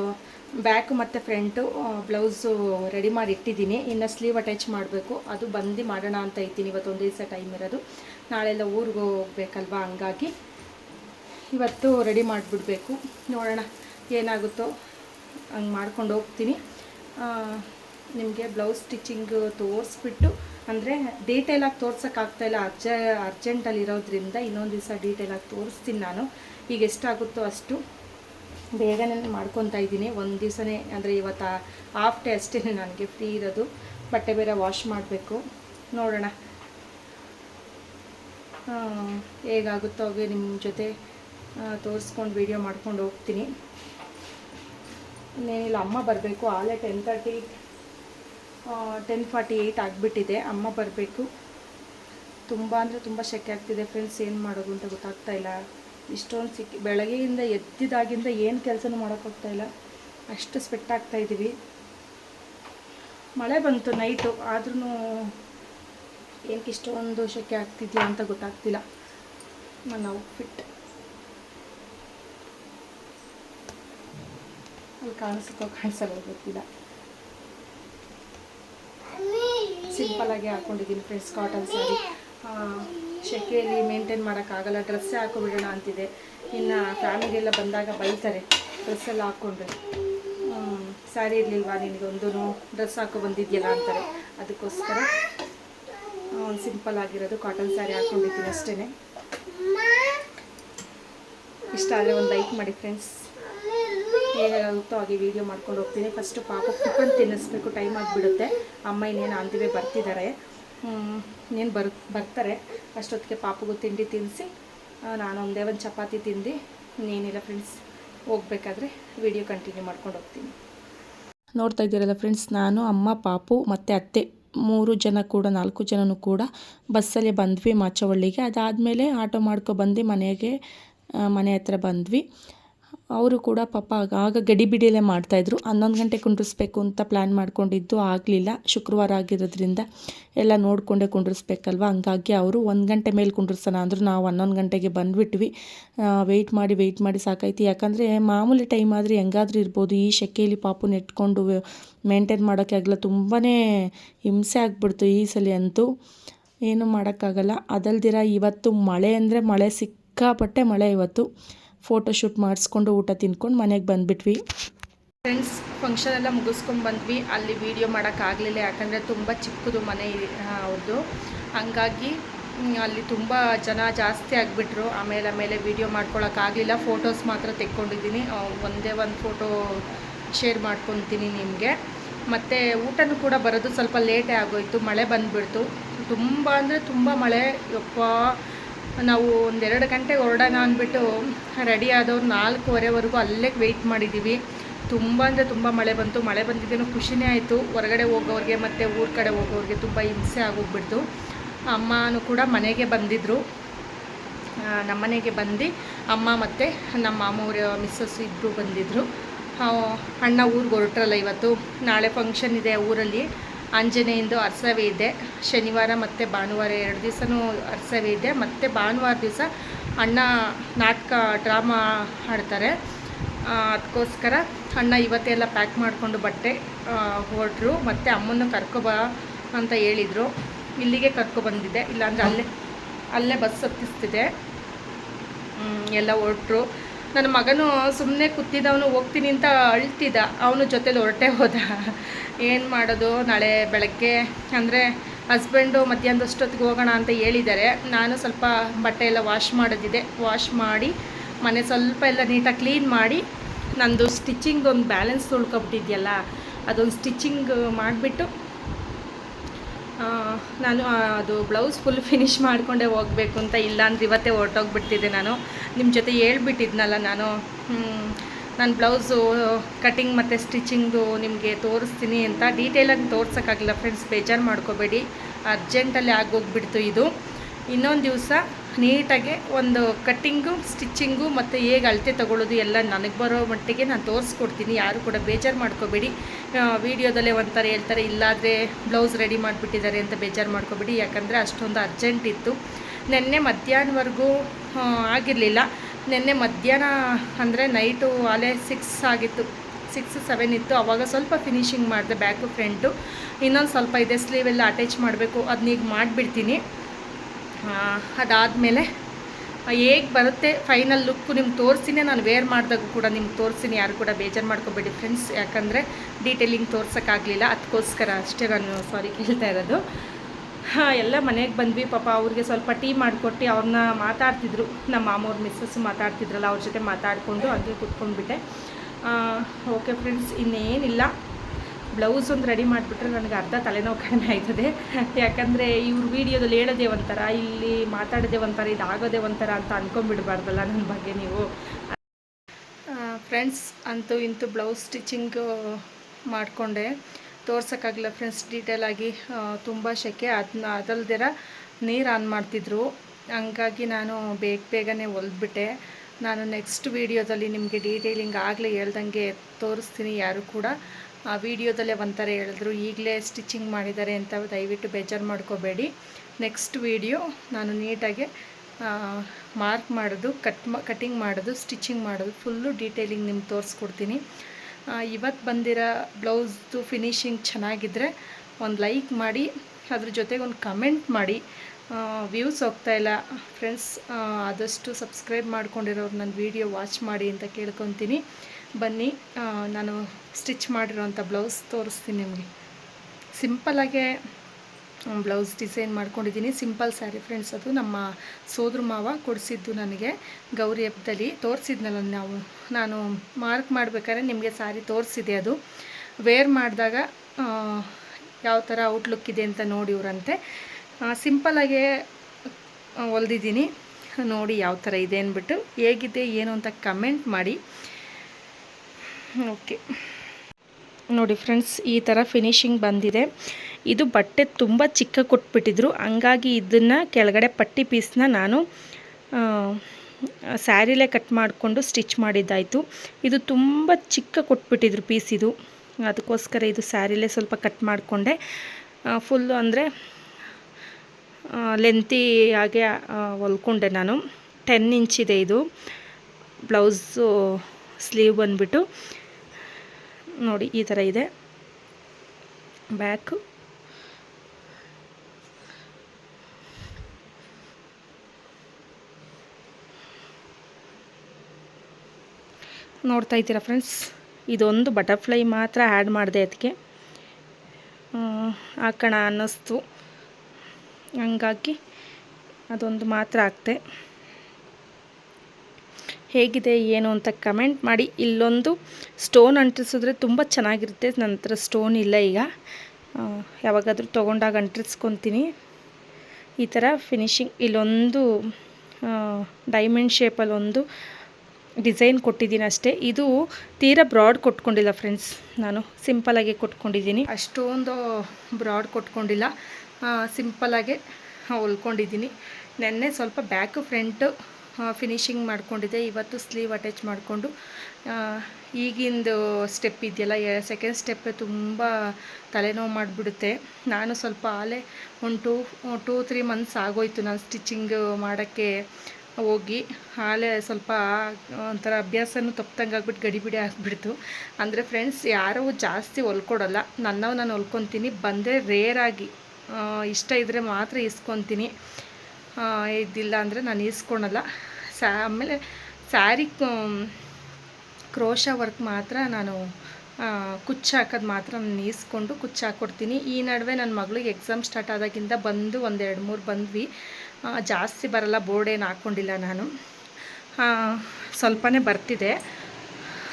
A: ಬ್ಯಾಕ್ ಮತ್ತು ಫ್ರಂಟು ಬ್ಲೌಸು ರೆಡಿ ಮಾಡಿ ಇಟ್ಟಿದ್ದೀನಿ. ಇನ್ನು ಸ್ಲೀವ್ ಅಟ್ಯಾಚ್ ಮಾಡಬೇಕು. ಅದು ಬಂದು ಮಾಡೋಣ ಅಂತ ಇದ್ದೀನಿ. ಇವತ್ತು ಒಂದು ದಿವಸ ಟೈಮ್ ಇರೋದು. ನಾಳೆಲ್ಲ ಊರಿಗೆ ಹೋಗ್ಬೇಕಲ್ವಾ? ಹಂಗಾಗಿ ಇವತ್ತು ರೆಡಿ ಮಾಡಿಬಿಡ್ಬೇಕು. ನೋಡೋಣ ಏನಾಗುತ್ತೋ ಹಂಗೆ ಮಾಡ್ಕೊಂಡು ಹೋಗ್ತೀನಿ. ನಿಮಗೆ ಬ್ಲೌಸ್ ಸ್ಟಿಚಿಂಗ್ ತೋರಿಸ್ಬಿಟ್ಟು, ಅಂದರೆ ಡೀಟೇಲಾಗಿ ತೋರ್ಸೋಕ್ಕಾಗ್ತಾಯಿಲ್ಲ ಅರ್ಜ ಅರ್ಜೆಂಟಲ್ಲಿ ಇರೋದ್ರಿಂದ ಇನ್ನೊಂದು ದಿವಸ ಡೀಟೇಲಾಗಿ ತೋರಿಸ್ತೀನಿ ನಾನು. ಈಗ ಎಷ್ಟಾಗುತ್ತೋ ಅಷ್ಟು. ಬೇಗನೆ ಮಾಡ್ಕೊತಾ ಇದ್ದೀನಿ. ಒಂದು ದಿವಸನೇ, ಅಂದರೆ ಇವತ್ತು ಹಾಫ್ ಡೇ ಅಷ್ಟೇ ನನಗೆ ಫ್ರೀ ಇರೋದು. ಬಟ್ಟೆ ಬೇರೆ ವಾಶ್ ಮಾಡಬೇಕು. ನೋಡೋಣ. ಹೇಗಾಗುತ್ತೋ ಹಾಗೆ ನಿಮ್ಮ ಜೊತೆ ತೋರಿಸ್ಕೊಂಡು ವೀಡಿಯೋ ಮಾಡ್ಕೊಂಡು ಹೋಗ್ತೀನಿ. ಇನ್ನೇನಿಲ್ಲ, ಅಮ್ಮ ಬರಬೇಕು. ಆಲೇ ten thirty ten forty eight ಆಗಿಬಿಟ್ಟಿದೆ. ಅಮ್ಮ ಬರಬೇಕು. ತುಂಬ ಅಂದರೆ ತುಂಬ ಶೆಕೆ ಆಗ್ತಿದೆ. ಫ್ರೆಂಡ್ಸ್ ಏನು ಮಾಡೋದು ಅಂತ ಗೊತ್ತಾಗ್ತಾ ಇಲ್ಲ. ಇಷ್ಟೊಂದು ಸಿಕ್ಕಿ ಬೆಳಗ್ಗೆಯಿಂದ ಎದ್ದಿದಾಗಿಂದ ಏನು ಕೆಲಸನೂ ಮಾಡೋಕ್ಕಾಗ್ತಾ ಇಲ್ಲ. ಅಷ್ಟು ಸ್ವೆಟ್ ಇದ್ದೀವಿ. ಮಳೆ ಬಂತು ನೈಟು ಆದ್ರೂ ಏನಕ್ಕೆ ಇಷ್ಟೊಂದು ಶೆಕೆ ಆಗ್ತಿದ್ಯಾ ಅಂತ ಗೊತ್ತಾಗ್ತಿಲ್ಲ. ನನ್ನ ಔಟ್ಫಿಟ್ ಅಲ್ಲಿ ಕಾಣಿಸುತ್ತೋ ಕಾಣಿಸಲ್ಲ ಗೊತ್ತಿಲ್ಲ. ಸಿಂಪಲ್ ಆಗಿ ಹಾಕೊಂಡಿದ್ದೀನಿ ಫ್ರೆಂಡ್ಸ್ ಕಾಟನ್ ಸ್ಯಾರಿ ಶೆಕೆಯಲ್ಲಿ ಮೇಂಟೈನ್ ಮಾಡೋಕ್ಕಾಗಲ್ಲ ಡ್ರೆಸ್ಸೇ ಹಾಕೋಬಿಡೋಣ ಅಂತಿದೆ. ಇನ್ನು ಫ್ಯಾಮಿಲಿ ಎಲ್ಲ ಬಂದಾಗ ಬೈತಾರೆ ಡ್ರೆಸ್ಸೆಲ್ಲ ಹಾಕ್ಕೊಂಡ್ರೆ. ಸ್ಯಾರಿ ಇರಲಿಲ್ವಾ ನಿನಗೊಂದು ಡ್ರೆಸ್ ಹಾಕೋ ಬಂದಿದ್ಯಲ್ಲ ಅಂತಾರೆ. ಅದಕ್ಕೋಸ್ಕರ ಒಂದು ಸಿಂಪಲ್ ಆಗಿರೋದು ಕಾಟನ್ ಸ್ಯಾರಿ ಹಾಕ್ಕೊಂಡಿದ್ದೀನಿ ಅಷ್ಟೇ ಇಷ್ಟ ಆದರೆ ಒಂದು ಲೈಕ್ ಮಾಡಿ ಫ್ರೆಂಡ್ಸ್ ಹೇಗಾಗುತ್ತೋ ಹಾಗೆ ವೀಡಿಯೋ ಮಾಡ್ಕೊಂಡು ಹೋಗ್ತೀನಿ. ಫಸ್ಟು ಪಾಪ ಟಿಫನ್ ತಿನ್ನಿಸ್ಬೇಕು ಟೈಮ್ ಆಗಿಬಿಡುತ್ತೆ. ಅಮ್ಮ ಇನ್ನೇನು ಅಂತಿವೆ ಬರ್ತಿದ್ದಾರೆ. ಇನ್ನೇನು ಬರ್, ಬರ್ತಾರೆ. ಅಷ್ಟೊತ್ತಿಗೆ ಪಾಪಗೂ ತಿಂಡಿ ತಿನ್ನಿಸಿ ನಾನು ಒಂದೇ ಒಂದು ಚಪಾತಿ ತಿಂದು ಇನ್ನೇನಿಲ್ಲ ಫ್ರೆಂಡ್ಸ್ ಹೋಗ್ಬೇಕಾದ್ರೆ ವಿಡಿಯೋ ಕಂಟಿನ್ಯೂ ಮಾಡ್ಕೊಂಡು ಹೋಗ್ತೀನಿ. ನೋಡ್ತಾ ಇದ್ದೀರಲ್ಲ ಫ್ರೆಂಡ್ಸ್ ನಾನು, ಅಮ್ಮ, ಪಾಪು, ಮತ್ತು ಅತ್ತೆ, ಮೂರು ಜನ ಕೂಡ, ನಾಲ್ಕು ಜನನು ಕೂಡ ಬಸ್ಸಲ್ಲಿ ಬಂದ್ವಿ ಮಾಚವಳ್ಳಿಗೆ. ಅದಾದಮೇಲೆ ಆಟೋ ಮಾಡ್ಕೊ ಬಂದು ಮನೆಗೆ ಮನೆ ಹತ್ರ ಬಂದ್ವಿ. ಅವರು ಕೂಡ ಪಾಪ ಆಗ ಗಡಿಬಿಡಿಯಲ್ಲೇ ಮಾಡ್ತಾಯಿದ್ರು ಹನ್ನೊಂದು ಗಂಟೆ ಕುಂಡ್ರಿಸ್ಬೇಕು ಅಂತ ಪ್ಲ್ಯಾನ್ ಮಾಡ್ಕೊಂಡಿದ್ದು ಆಗಲಿಲ್ಲ. ಶುಕ್ರವಾರ ಆಗಿರೋದ್ರಿಂದ ಎಲ್ಲ ನೋಡಿಕೊಂಡೇ ಕುಂಡ್ರಿಸ್ಬೇಕಲ್ವ? ಹಂಗಾಗಿ ಅವರು ಒಂದು ಗಂಟೆ ಮೇಲೆ ಕುಂಡ್ರಿಸೋಣ ಅಂದರು. ನಾವು ಹನ್ನೊಂದು ಗಂಟೆಗೆ ಬಂದುಬಿಟ್ವಿ. ವೆಯ್ಟ್ ಮಾಡಿ ವೆಯ್ಟ್ ಮಾಡಿ ಸಾಕಾಯ್ತು. ಯಾಕಂದರೆ ಮಾಮೂಲಿ ಟೈಮ್ ಆದರೆ ಹೆಂಗಾದ್ರೂ ಇರ್ಬೋದು. ಈ ಶೆಕೆಯಲ್ಲಿ ಪಾಪು ನೆಟ್ಕೊಂಡು ಮೇಂಟೈನ್ ಮಾಡೋಕ್ಕೆ ಆಗಲ್ಲ ತುಂಬಾ ಹಿಂಸೆ ಆಗಿಬಿಡ್ತು ಈ ಸಲ ಅಂತೂ. ಏನೂ ಮಾಡೋಕ್ಕಾಗಲ್ಲ. ಅದಲ್ದಿರ ಇವತ್ತು ಮಳೆ ಅಂದರೆ ಮಳೆ ಸಿಕ್ಕಾಪಟ್ಟೆ ಮಳೆ ಇವತ್ತು. ಫೋಟೋ ಶೂಟ್ ಮಾಡಿಸ್ಕೊಂಡು ಊಟ ತಿನ್ಕೊಂಡು ಮನೆಗೆ ಬಂದುಬಿಟ್ವಿ. ಫ್ರೆಂಡ್ಸ್ ಫಂಕ್ಷನ್ ಎಲ್ಲ ಮುಗಿಸ್ಕೊಂಡು ಬಂದ್ವಿ. ಅಲ್ಲಿ ವೀಡಿಯೋ ಮಾಡೋಕ್ಕಾಗಲಿಲ್ಲ ಯಾಕಂದರೆ ತುಂಬ ಚಿಕ್ಕದು ಮನೆ ಅವ್ರದ್ದು ಹಂಗಾಗಿ ಅಲ್ಲಿ ತುಂಬ ಜನ ಜಾಸ್ತಿ ಆಗಿಬಿಟ್ರು. ಆಮೇಲೆ ಆಮೇಲೆ ವೀಡಿಯೋ ಮಾಡ್ಕೊಳಕ್ಕಾಗಲಿಲ್ಲ ಫೋಟೋಸ್ ಮಾತ್ರ ತೆಕ್ಕೊಂಡಿದ್ದೀನಿ. ಒಂದೇ ಒಂದು ಫೋಟೋ ಶೇರ್ ಮಾಡ್ಕೊತೀನಿ ನಿಮಗೆ. ಮತ್ತು ಊಟನೂ ಕೂಡ ಬರೋದು ಸ್ವಲ್ಪ ಲೇಟೇ ಆಗೋಯ್ತು. ಮಳೆ ಬಂದುಬಿಡ್ತು. ತುಂಬ ಅಂದರೆ ತುಂಬ ಮಳೆ. ಯಪ್ಪ ನಾವು ಒಂದೆರಡು ಗಂಟೆ ಹೊರಡೋಣ ಅಂದ್ಬಿಟ್ಟು ರೆಡಿ ಆದವ್ರು ನಾಲ್ಕೂವರೆವರೆಗೂ ಅಲ್ಲೇ ವೆಯ್ಟ್ ಮಾಡಿದ್ದೀವಿ. ತುಂಬ ಅಂದರೆ ತುಂಬ ಮಳೆ ಬಂತು. ಮಳೆ ಬಂದಿದ್ದೇನೋ ಖುಷಿನೇ ಆಯಿತು. ಹೊರಗಡೆ ಹೋಗೋರಿಗೆ ಮತ್ತು ಊರ ಕಡೆ ಹೋಗೋರಿಗೆ ತುಂಬ ಹಿಂಸೆ ಆಗೋಗ್ಬಿಡ್ತು. ಅಮ್ಮನೂ ಕೂಡ ಮನೆಗೆ ಬಂದಿದ್ದರು ನಮ್ಮನೆಗೆ ಬಂದು ಅಮ್ಮ ಮತ್ತು ನಮ್ಮ ಮಾಮೂರ ಮಿಸ್ಸಸ್ ಇಬ್ಬರು ಬಂದಿದ್ದರು ಅಣ್ಣ ಊರಿಗೆ ಹೊರಟ್ರಲ್ಲ ಇವತ್ತು. ನಾಳೆ ಫಂಕ್ಷನ್ ಇದೆ ಊರಲ್ಲಿ. ಆಂಜನೇಯಂದು ಅರ್ಸವೆ ಇದೆ. ಶನಿವಾರ ಮತ್ತು ಭಾನುವಾರ ಎರಡು ದಿವಸನೂ ಅರ್ಸವೆ ಇದೆ. ಮತ್ತು ಭಾನುವಾರ ದಿವಸ ಅಣ್ಣ ನಾಟಕ, ಡ್ರಾಮಾ ಆಡ್ತಾರೆ. ಅದಕ್ಕೋಸ್ಕರ ಅಣ್ಣ ಇವತ್ತೆಲ್ಲ ಪ್ಯಾಕ್ ಮಾಡಿಕೊಂಡು ಬಟ್ಟೆ ಹೊರಟರು ಮತ್ತು ಅಮ್ಮನ್ನು ಕರ್ಕೊಬಾ ಅಂತ ಹೇಳಿದರು. ಇಲ್ಲಿಗೆ ಕರ್ಕೊಬಂದಿದ್ದೆ ಇಲ್ಲಾಂದರೆ ಅಲ್ಲೇ ಅಲ್ಲೇ ಬಸ್ ಹತ್ತಿಸ್ತಿದೆ. ಎಲ್ಲ ಹೊರಟ್ರು ನನ್ನ ಮಗನು ಸುಮ್ಮನೆ ಕೂತಿದ್ದವನು ಹೋಗ್ತೀನಿ ಅಂತ ಅಳ್ತಿದ್ದ. ಅವನು ಜೊತೇಲಿ ಹೊರಟೆ ಹೋದ. ಏನು ಮಾಡೋದು? ನಾಳೆ ಬೆಳಗ್ಗೆ ಅಂದರೆ ಹಸ್ಬೆಂಡು ಮಧ್ಯಾಹ್ನದಷ್ಟೊತ್ತಿಗೆ ಹೋಗೋಣ ಅಂತ ಹೇಳಿದ್ದಾರೆ. ನಾನು ಸ್ವಲ್ಪ ಬಟ್ಟೆ ಎಲ್ಲ ವಾಶ್ ಮಾಡೋದಿದೆ. ವಾಶ್ ಮಾಡಿ, ಮನೆ ಸ್ವಲ್ಪ ಎಲ್ಲ ನೀಟಾಗಿ ಕ್ಲೀನ್ ಮಾಡಿ, ನಂದು ಸ್ಟಿಚಿಂಗ್ ಒಂದು ಬ್ಯಾಲೆನ್ಸ್ ತುಳ್ಕೊಬಿಟ್ಟಿದ್ಯಲ್ಲ ಅದೊಂದು ಸ್ಟಿಚಿಂಗ್ ಮಾಡಿಬಿಟ್ಟು ನಾನು ಅದು ಬ್ಲೌಸ್ ಫುಲ್ ಫಿನಿಶ್ ಮಾಡಿಕೊಂಡೇ ಹೋಗಬೇಕು ಅಂತ ಇಲ್ಲ ಅಂದ್ರೆ ಇವತ್ತೇ ಹೊರಟೋಗ್ಬಿಡ್ತಿದ್ದೆ ನಾನು. ನಿಮ್ಮ ಜೊತೆ ಹೇಳ್ಬಿಟ್ಟಿದ್ನಲ್ಲ ನಾನು. ನಾನು ಬ್ಲೌಸು, ಕಟಿಂಗ್ ಮತ್ತು ಸ್ಟಿಚಿಂಗ್ದು ನಿಮಗೆ ತೋರಿಸ್ತೀನಿ ಅಂತ ಡೀಟೇಲಾಗಿ ತೋರ್ಸೋಕ್ಕಾಗಲ್ಲ ಫ್ರೆಂಡ್ಸ್ ಬೇಜಾರು ಮಾಡ್ಕೋಬೇಡಿ. ಅರ್ಜೆಂಟಲ್ಲಿ ಆಗೋಗ್ಬಿಡ್ತು ಇದು. ಇನ್ನೊಂದು ದಿವಸ ನೀಟಾಗಿ ಒಂದು ಕಟ್ಟಿಂಗು ಸ್ಟಿಚ್ಚಿಂಗು ಮತ್ತು ಹೇಗೆ ಅಳತೆ ತಗೊಳ್ಳೋದು ಎಲ್ಲ ನನಗೆ ಬರೋ ಮಟ್ಟಿಗೆ ನಾನು ತೋರಿಸ್ಕೊಡ್ತೀನಿ. ಯಾರು ಕೂಡ ಬೇಜಾರು ಮಾಡ್ಕೋಬೇಡಿ. ವೀಡಿಯೋದಲ್ಲೇ ಒಂಥರ ಹೇಳ್ತಾರೆ, ಇಲ್ಲಾದರೆ ಬ್ಲೌಸ್ ರೆಡಿ ಮಾಡಿಬಿಟ್ಟಿದ್ದಾರೆ ಅಂತ ಬೇಜಾರು ಮಾಡ್ಕೋಬೇಡಿ. ಯಾಕಂದರೆ ಅಷ್ಟೊಂದು ಅರ್ಜೆಂಟ್ ಇತ್ತು. ನಿನ್ನೆ ಮಧ್ಯಾಹ್ನವರೆಗೂ ಆಗಿರಲಿಲ್ಲ. ನಿನ್ನೆ ಮಧ್ಯಾಹ್ನ ಅಂದರೆ ನೈಟು ಅಲೆ ಸಿಕ್ಸ್ ಆಗಿತ್ತು. ಸಿಕ್ಸ್ ಸೆವೆನ್ ಇತ್ತು. ಆವಾಗ ಸ್ವಲ್ಪ ಫಿನಿಷಿಂಗ್ ಮಾಡಿದೆ ಬ್ಯಾಕು ಫ್ರಂಟು ಇನ್ನೊಂದು ಸ್ವಲ್ಪ ಇದೆ ಸ್ಲೀವೆಲ್ಲ ಅಟ್ಯಾಚ್ ಮಾಡಬೇಕು. ಅದನ್ನ ಈಗ ಮಾಡಿಬಿಡ್ತೀನಿ. ಅದಾದಮೇಲೆ, ಹೇಗೆ ಬರುತ್ತೆ ಫೈನಲ್ ಲುಕ್ಕು ನಿಮ್ಗೆ ತೋರಿಸ್ತೀನಿ ನಾನು ವೇರ್ ಮಾಡಿದಾಗ ಕೂಡ ನಿಮ್ಗೆ ತೋರಿಸ್ತೀನಿ ಯಾರು ಕೂಡ ಬೇಜಾರು ಮಾಡ್ಕೋಬೇಡಿ ಫ್ರೆಂಡ್ಸ್ ಯಾಕಂದರೆ ಡೀಟೇಲಿಂಗ್ ತೋರ್ಸೋಕ್ಕಾಗಲಿಲ್ಲ. ಅದಕ್ಕೋಸ್ಕರ ಅಷ್ಟೇ ನಾನು ಸಾರಿ ಕೇಳ್ತಾ ಇರೋದು. ಎಲ್ಲ ಮನೆಗೆ ಬಂದ್ವಿ. ಪಾಪ ಅವ್ರಿಗೆ ಸ್ವಲ್ಪ ಟೀ ಮಾಡಿಕೊಟ್ಟು ಅವ್ರನ್ನ ಮಾತಾಡ್ತಿದ್ರು. ನಮ್ಮ ಮಾಮೋರ್ ಮಿಸ್ಸಸ್ ಮಾತಾಡ್ತಿದ್ರಲ್ಲ, ಅವ್ರ ಜೊತೆ ಮಾತಾಡಿಕೊಂಡು ಹಂಗೆ ಕುತ್ಕೊಂಡ್ಬಿಟ್ಟೆ. ಓಕೆ ಫ್ರೆಂಡ್ಸ್ ಇನ್ನೇನಿಲ್ಲ. ಬ್ಲೌಸ್ ಒಂದು ರೆಡಿ ಮಾಡಿಬಿಟ್ರೆ ನನಗೆ ಅರ್ಧ ತಲೆನೋವು ಕಡಿಮೆ ಆಯ್ತದೆ. ಯಾಕಂದರೆ ಇವ್ರ ವೀಡಿಯೋದಲ್ಲಿ ಹೇಳೋದೇ ಒಂಥರ, ಇಲ್ಲಿ ಮಾತಾಡೋದೇ ಒಂಥರ, ಇದಾಗೋದೇ ಒಂಥರ ಅಂತ ಅಂದ್ಕೊಂಡ್ಬಿಡ್ಬಾರ್ದಲ್ಲ ನನ್ನ ಬಗ್ಗೆ ನೀವು. ಫ್ರೆಂಡ್ಸ್ ಅಂತೂ ಇಂತೂ ಬ್ಲೌಸ್ ಸ್ಟಿಚಿಂಗು ಮಾಡಿಕೊಂಡೆ. ತೋರ್ಸೋಕ್ಕಾಗಲ್ಲ ಫ್ರೆಂಡ್ಸ್ ಡೀಟೇಲಾಗಿ ತುಂಬ ಶೆಕೆ ಅದನ್ನ ಅದಲ್ದಿರ ನೀರು ಆನ್ ಮಾಡ್ತಿದ್ರು. ಹಂಗಾಗಿ ನಾನು ಬೇಗ ಬೇಗನೆ ಹೊಲ್ದ್ಬಿಟ್ಟೆ. ನಾನು ನೆಕ್ಸ್ಟ್ ವೀಡಿಯೋದಲ್ಲಿ ನಿಮಗೆ ಡೀಟೇಲಿಂಗ್ ಆಗಲೇ ಹೇಳ್ದಂಗೆ ತೋರಿಸ್ತೀನಿ ಯಾರು ಕೂಡ. ಆ ವಿಡಿಯೋದಲ್ಲೇ ಒಂಥರ ಹೇಳಿದ್ರು, ಈಗಲೇ ಸ್ಟಿಚಿಂಗ್ ಮಾಡಿದ್ದಾರೆ ಅಂತ ದಯವಿಟ್ಟು ಬೇಜಾರು ಮಾಡ್ಕೋಬೇಡಿ. ನೆಕ್ಸ್ಟ್ ವೀಡಿಯೋ ನಾನು ನೀಟಾಗಿ ಮಾರ್ಕ್ ಮಾಡೋದು ಕಟ್ ಕಟಿಂಗ್ ಮಾಡೋದು ಸ್ಟಿಚಿಂಗ್ ಮಾಡೋದು ಫುಲ್ಲು ಡೀಟೇಲಿಂಗ್ ನಿಮ್ಗೆ ತೋರಿಸ್ಕೊಡ್ತೀನಿ. ಇವತ್ತು ಬಂದಿರೋ ಬ್ಲೌಸ್ದು ಫಿನಿಶಿಂಗ್ ಚೆನ್ನಾಗಿದ್ದರೆ ಒಂದು ಲೈಕ್ ಮಾಡಿ, ಅದ್ರ ಜೊತೆಗೆ ಒಂದು ಕಮೆಂಟ್ ಮಾಡಿ. ವ್ಯೂಸ್ ಹೋಗ್ತಾ ಇಲ್ಲ. ಫ್ರೆಂಡ್ಸ್ ಆದಷ್ಟು ಸಬ್ಸ್ಕ್ರೈಬ್ ಮಾಡ್ಕೊಂಡಿರೋರು ನನ್ನ ವೀಡಿಯೋ ವಾಚ್ ಮಾಡಿ ಅಂತ ಕೇಳ್ಕೊತೀನಿ. ಬನ್ನಿ ನಾನು ಸ್ಟಿಚ್ ಮಾಡಿರೋಂಥ ಬ್ಲೌಸ್ ತೋರಿಸ್ತೀನಿ ನಿಮಗೆ. ಸಿಂಪಲಾಗೆ ಬ್ಲೌಸ್ ಡಿಸೈನ್ ಮಾಡ್ಕೊಂಡಿದ್ದೀನಿ. ಸಿಂಪಲ್ ಸ್ಯಾರಿ ಫ್ರೆಂಡ್ಸ್ ಅದು ನಮ್ಮ ಸೋದ್ರ ಮಾವ ಕೊಡಿಸಿದ್ದು ನನಗೆ. ಗೌರಿ ಹಬ್ಬದಲ್ಲಿ ತೋರಿಸಿದ್ನಲ್ಲ ನಾವು. ನಾನು ಮಾರ್ಕ್ ಮಾಡಬೇಕಾದ್ರೆ ನಿಮಗೆ ಸ್ಯಾರಿ ತೋರಿಸಿದೆ ಅದು. ವೇರ್ ಮಾಡಿದಾಗ ಯಾವ ಥರ ಔಟ್ಲುಕ್ ಇದೆ ಅಂತ ನೋಡಿ ಇವರಂತೆ. ಸಿಂಪಲಾಗೆ ಹೊಲ್ದಿದ್ದೀನಿ. ನೋಡಿ ಯಾವ ಥರ ಇದೆ ಅಂದ್ಬಿಟ್ಟು ಹೇಗಿದೆ, ಏನು ಅಂತ ಕಮೆಂಟ್ ಮಾಡಿ. ಓಕೆ ನೋಡಿ ಫ್ರೆಂಡ್ಸ್ ಈ ಥರ ಫಿನಿಶಿಂಗ್ ಬಂದಿದೆ. ಇದು ಬಟ್ಟೆ ತುಂಬ ಚಿಕ್ಕ ಕೊಟ್ಬಿಟ್ಟಿದ್ರು. ಹಂಗಾಗಿ ಇದನ್ನು ಕೆಳಗಡೆ ಪಟ್ಟಿ ಪೀಸ್ನ ನಾನು ಸ್ಯಾರಿಲೇ ಕಟ್ ಮಾಡಿಕೊಂಡು ಸ್ಟಿಚ್ ಮಾಡಿದ್ದಾಯಿತು. ಇದು ತುಂಬ ಚಿಕ್ಕ ಕೊಟ್ಬಿಟ್ಟಿದ್ರು ಪೀಸ್ ಇದು. ಅದಕ್ಕೋಸ್ಕರ ಇದು ಸ್ಯಾರಿಲೇ ಸ್ವಲ್ಪ ಕಟ್ ಮಾಡಿಕೊಂಡೆ. ಫುಲ್ಲು ಅಂದರೆ ಲೆಂತಿ ಹಾಗೆ ಹೊಲ್ಕೊಂಡೆ ನಾನು. ಟೆನ್ ಇಂಚಿದೆ ಇದು ಬ್ಲೌಸು, ಸ್ಲೀವ್ ಬಂದುಬಿಟ್ಟು, ನೋಡಿ ಈ ಥರ ಇದೆ. ಬ್ಯಾಕು ನೋಡ್ತಾ ಇದ್ದೀರಾ ಫ್ರೆಂಡ್ಸ್? ಇದೊಂದು ಬಟರ್ಫ್ಲೈ ಮಾತ್ರ ಆ್ಯಡ್ ಮಾಡಿದೆ ಅದಕ್ಕೆ ಹಾಕೋಣ ಅನ್ನಿಸ್ತು. ಹಂಗಾಗಿ ಅದೊಂದು ಮಾತ್ರ ಆಗ್ತೆ. ಹೇಗಿದೆ, ಏನು ಅಂತ ಕಮೆಂಟ್ ಮಾಡಿ. ಇಲ್ಲೊಂದು ಸ್ಟೋನ್ ಅಂಟಿಸಿದ್ರೆ ತುಂಬ ಚೆನ್ನಾಗಿರುತ್ತೆ. ನಂತರ ಸ್ಟೋನ್ ಇಲ್ಲ ಈಗ. ಯಾವಾಗಾದರೂ ತೊಗೊಂಡಾಗ ಅಂಟಿಸ್ಕೊತೀನಿ. ಈ ಥರ ಫಿನಿಶಿಂಗ್ ಇಲ್ಲೊಂದು ಡೈಮಂಡ್ ಶೇಪಲ್ಲಿ ಒಂದು ಡಿಸೈನ್ ಕೊಟ್ಟಿದ್ದೀನಿ ಅಷ್ಟೇ. ಇದು ತೀರಾ ಬ್ರಾಡ್ ಕೊಟ್ಕೊಂಡಿಲ್ಲ ಫ್ರೆಂಡ್ಸ್. ನಾನು ಸಿಂಪಲಾಗಿ ಕೊಟ್ಕೊಂಡಿದ್ದೀನಿ. ಅಷ್ಟೊಂದು ಬ್ರಾಡ್ ಕೊಟ್ಕೊಂಡಿಲ್ಲ. ಸಿಂಪಲಾಗೆ ಹೊಲ್ಕೊಂಡಿದ್ದೀನಿ. ನೆನ್ನೆ ಸ್ವಲ್ಪ ಬ್ಯಾಕು ಫ್ರಂಟು ಫಿನಿಶಿಂಗ್ ಮಾಡಿಕೊಂಡಿದ್ದೆ. ಇವತ್ತು ಸ್ಲೀವ್ ಅಟ್ಯಾಚ್ ಮಾಡಿಕೊಂಡು ಈಗಿಂದು ಸ್ಟೆಪ್ ಇದೆಯಲ್ಲ ಸೆಕೆಂಡ್ ಸ್ಟೆಪ್ ತುಂಬ ತಲೆನೋವು ಮಾಡಿಬಿಡುತ್ತೆ. ನಾನು ಸ್ವಲ್ಪ ಆಲೆ ಒಂದು ಟೂ ಟೂ, ತ್ರೀ ಮಂತ್ಸ್ ಆಗೋಯ್ತು ನಾನು ಸ್ಟಿಚಿಂಗ್ ಮಾಡೋಕ್ಕೆ. ಹೋಗಿ ಹಾಲೆ ಸ್ವಲ್ಪ ಒಂಥರ ಅಭ್ಯಾಸನೂ ತಪ್ಪದಂಗೆ ಆಗ್ಬಿಟ್ಟು ಗಡಿಬಿಡಿ ಆಗಿಬಿಡ್ತು. ಅಂದರೆ ಫ್ರೆಂಡ್ಸ್ ಯಾರೂ ಜಾಸ್ತಿ ಹೊಲ್ಕೊಡಲ್ಲ. ನನ್ನವು ನಾನು ಹೊಲ್ಕೊತೀನಿ. ಬಂದರೆ ರೇರಾಗಿ ಇಷ್ಟ ಇದ್ದರೆ ಮಾತ್ರ ಇಸ್ಕೊತೀನಿ ಇದಿಲ್ಲ ಅಂದರೆ ನಾನು ಇಸ್ಕೊಳಲ್ಲ ಸ್ಯಾ ಆಮೇಲೆ ಸ್ಯಾರಿ ಕ್ರೋಶ ವರ್ಕ್ ಮಾತ್ರ ನಾನು ಕುಚ್ಚು ಹಾಕೋದು ಮಾತ್ರ ನಾನು ಈಸ್ಕೊಂಡು ಕುಚ್ಚು ಹಾಕ್ಕೊಡ್ತೀನಿ ಈ ನಡುವೆ ನನ್ನ ಮಗಳಿಗೆ ಎಕ್ಸಾಮ್ ಸ್ಟಾರ್ಟ್ ಆದಾಗಿಂದ ಬಂದು ಒಂದೆರಡು ಮೂರು ಬಂದ್ವಿ. ಜಾಸ್ತಿ ಬರಲ್ಲ, ಬೋರ್ಡ್ ಏನು ಹಾಕ್ಕೊಂಡಿಲ್ಲ ನಾನು. ಸ್ವಲ್ಪನೇ ಬರ್ತಿದೆ.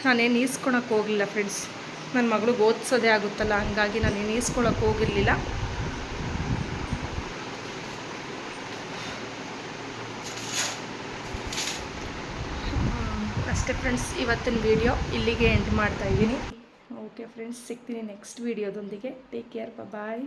A: ನಾನೇನು ಈಸ್ಕೊಳಕ್ಕೆ ಹೋಗಲಿಲ್ಲ ಫ್ರೆಂಡ್ಸ್ ನನ್ನ ಮಗಳಿಗೆ ಓದಿಸೋದೇ ಆಗುತ್ತಲ್ಲ, ಹಂಗಾಗಿ ನಾನೇನು ಈಸ್ಕೊಳಕ್ಕೆ ಹೋಗಿರಲಿಲ್ಲ. ಅಷ್ಟೇ ಫ್ರೆಂಡ್ಸ್ ಇವತ್ತಿನ ವಿಡಿಯೋ ಇಲ್ಲಿಗೆ ಎಂಡ್ ಮಾಡ್ತಾ ಇದ್ದೀನಿ. ಓಕೆ ಫ್ರೆಂಡ್ಸ್ ಸಿಗ್ತೀನಿ ನೆಕ್ಸ್ಟ್ ವೀಡಿಯೋದೊಂದಿಗೆ ಟೇಕ್ ಕೇರ್ ಬಾಯ್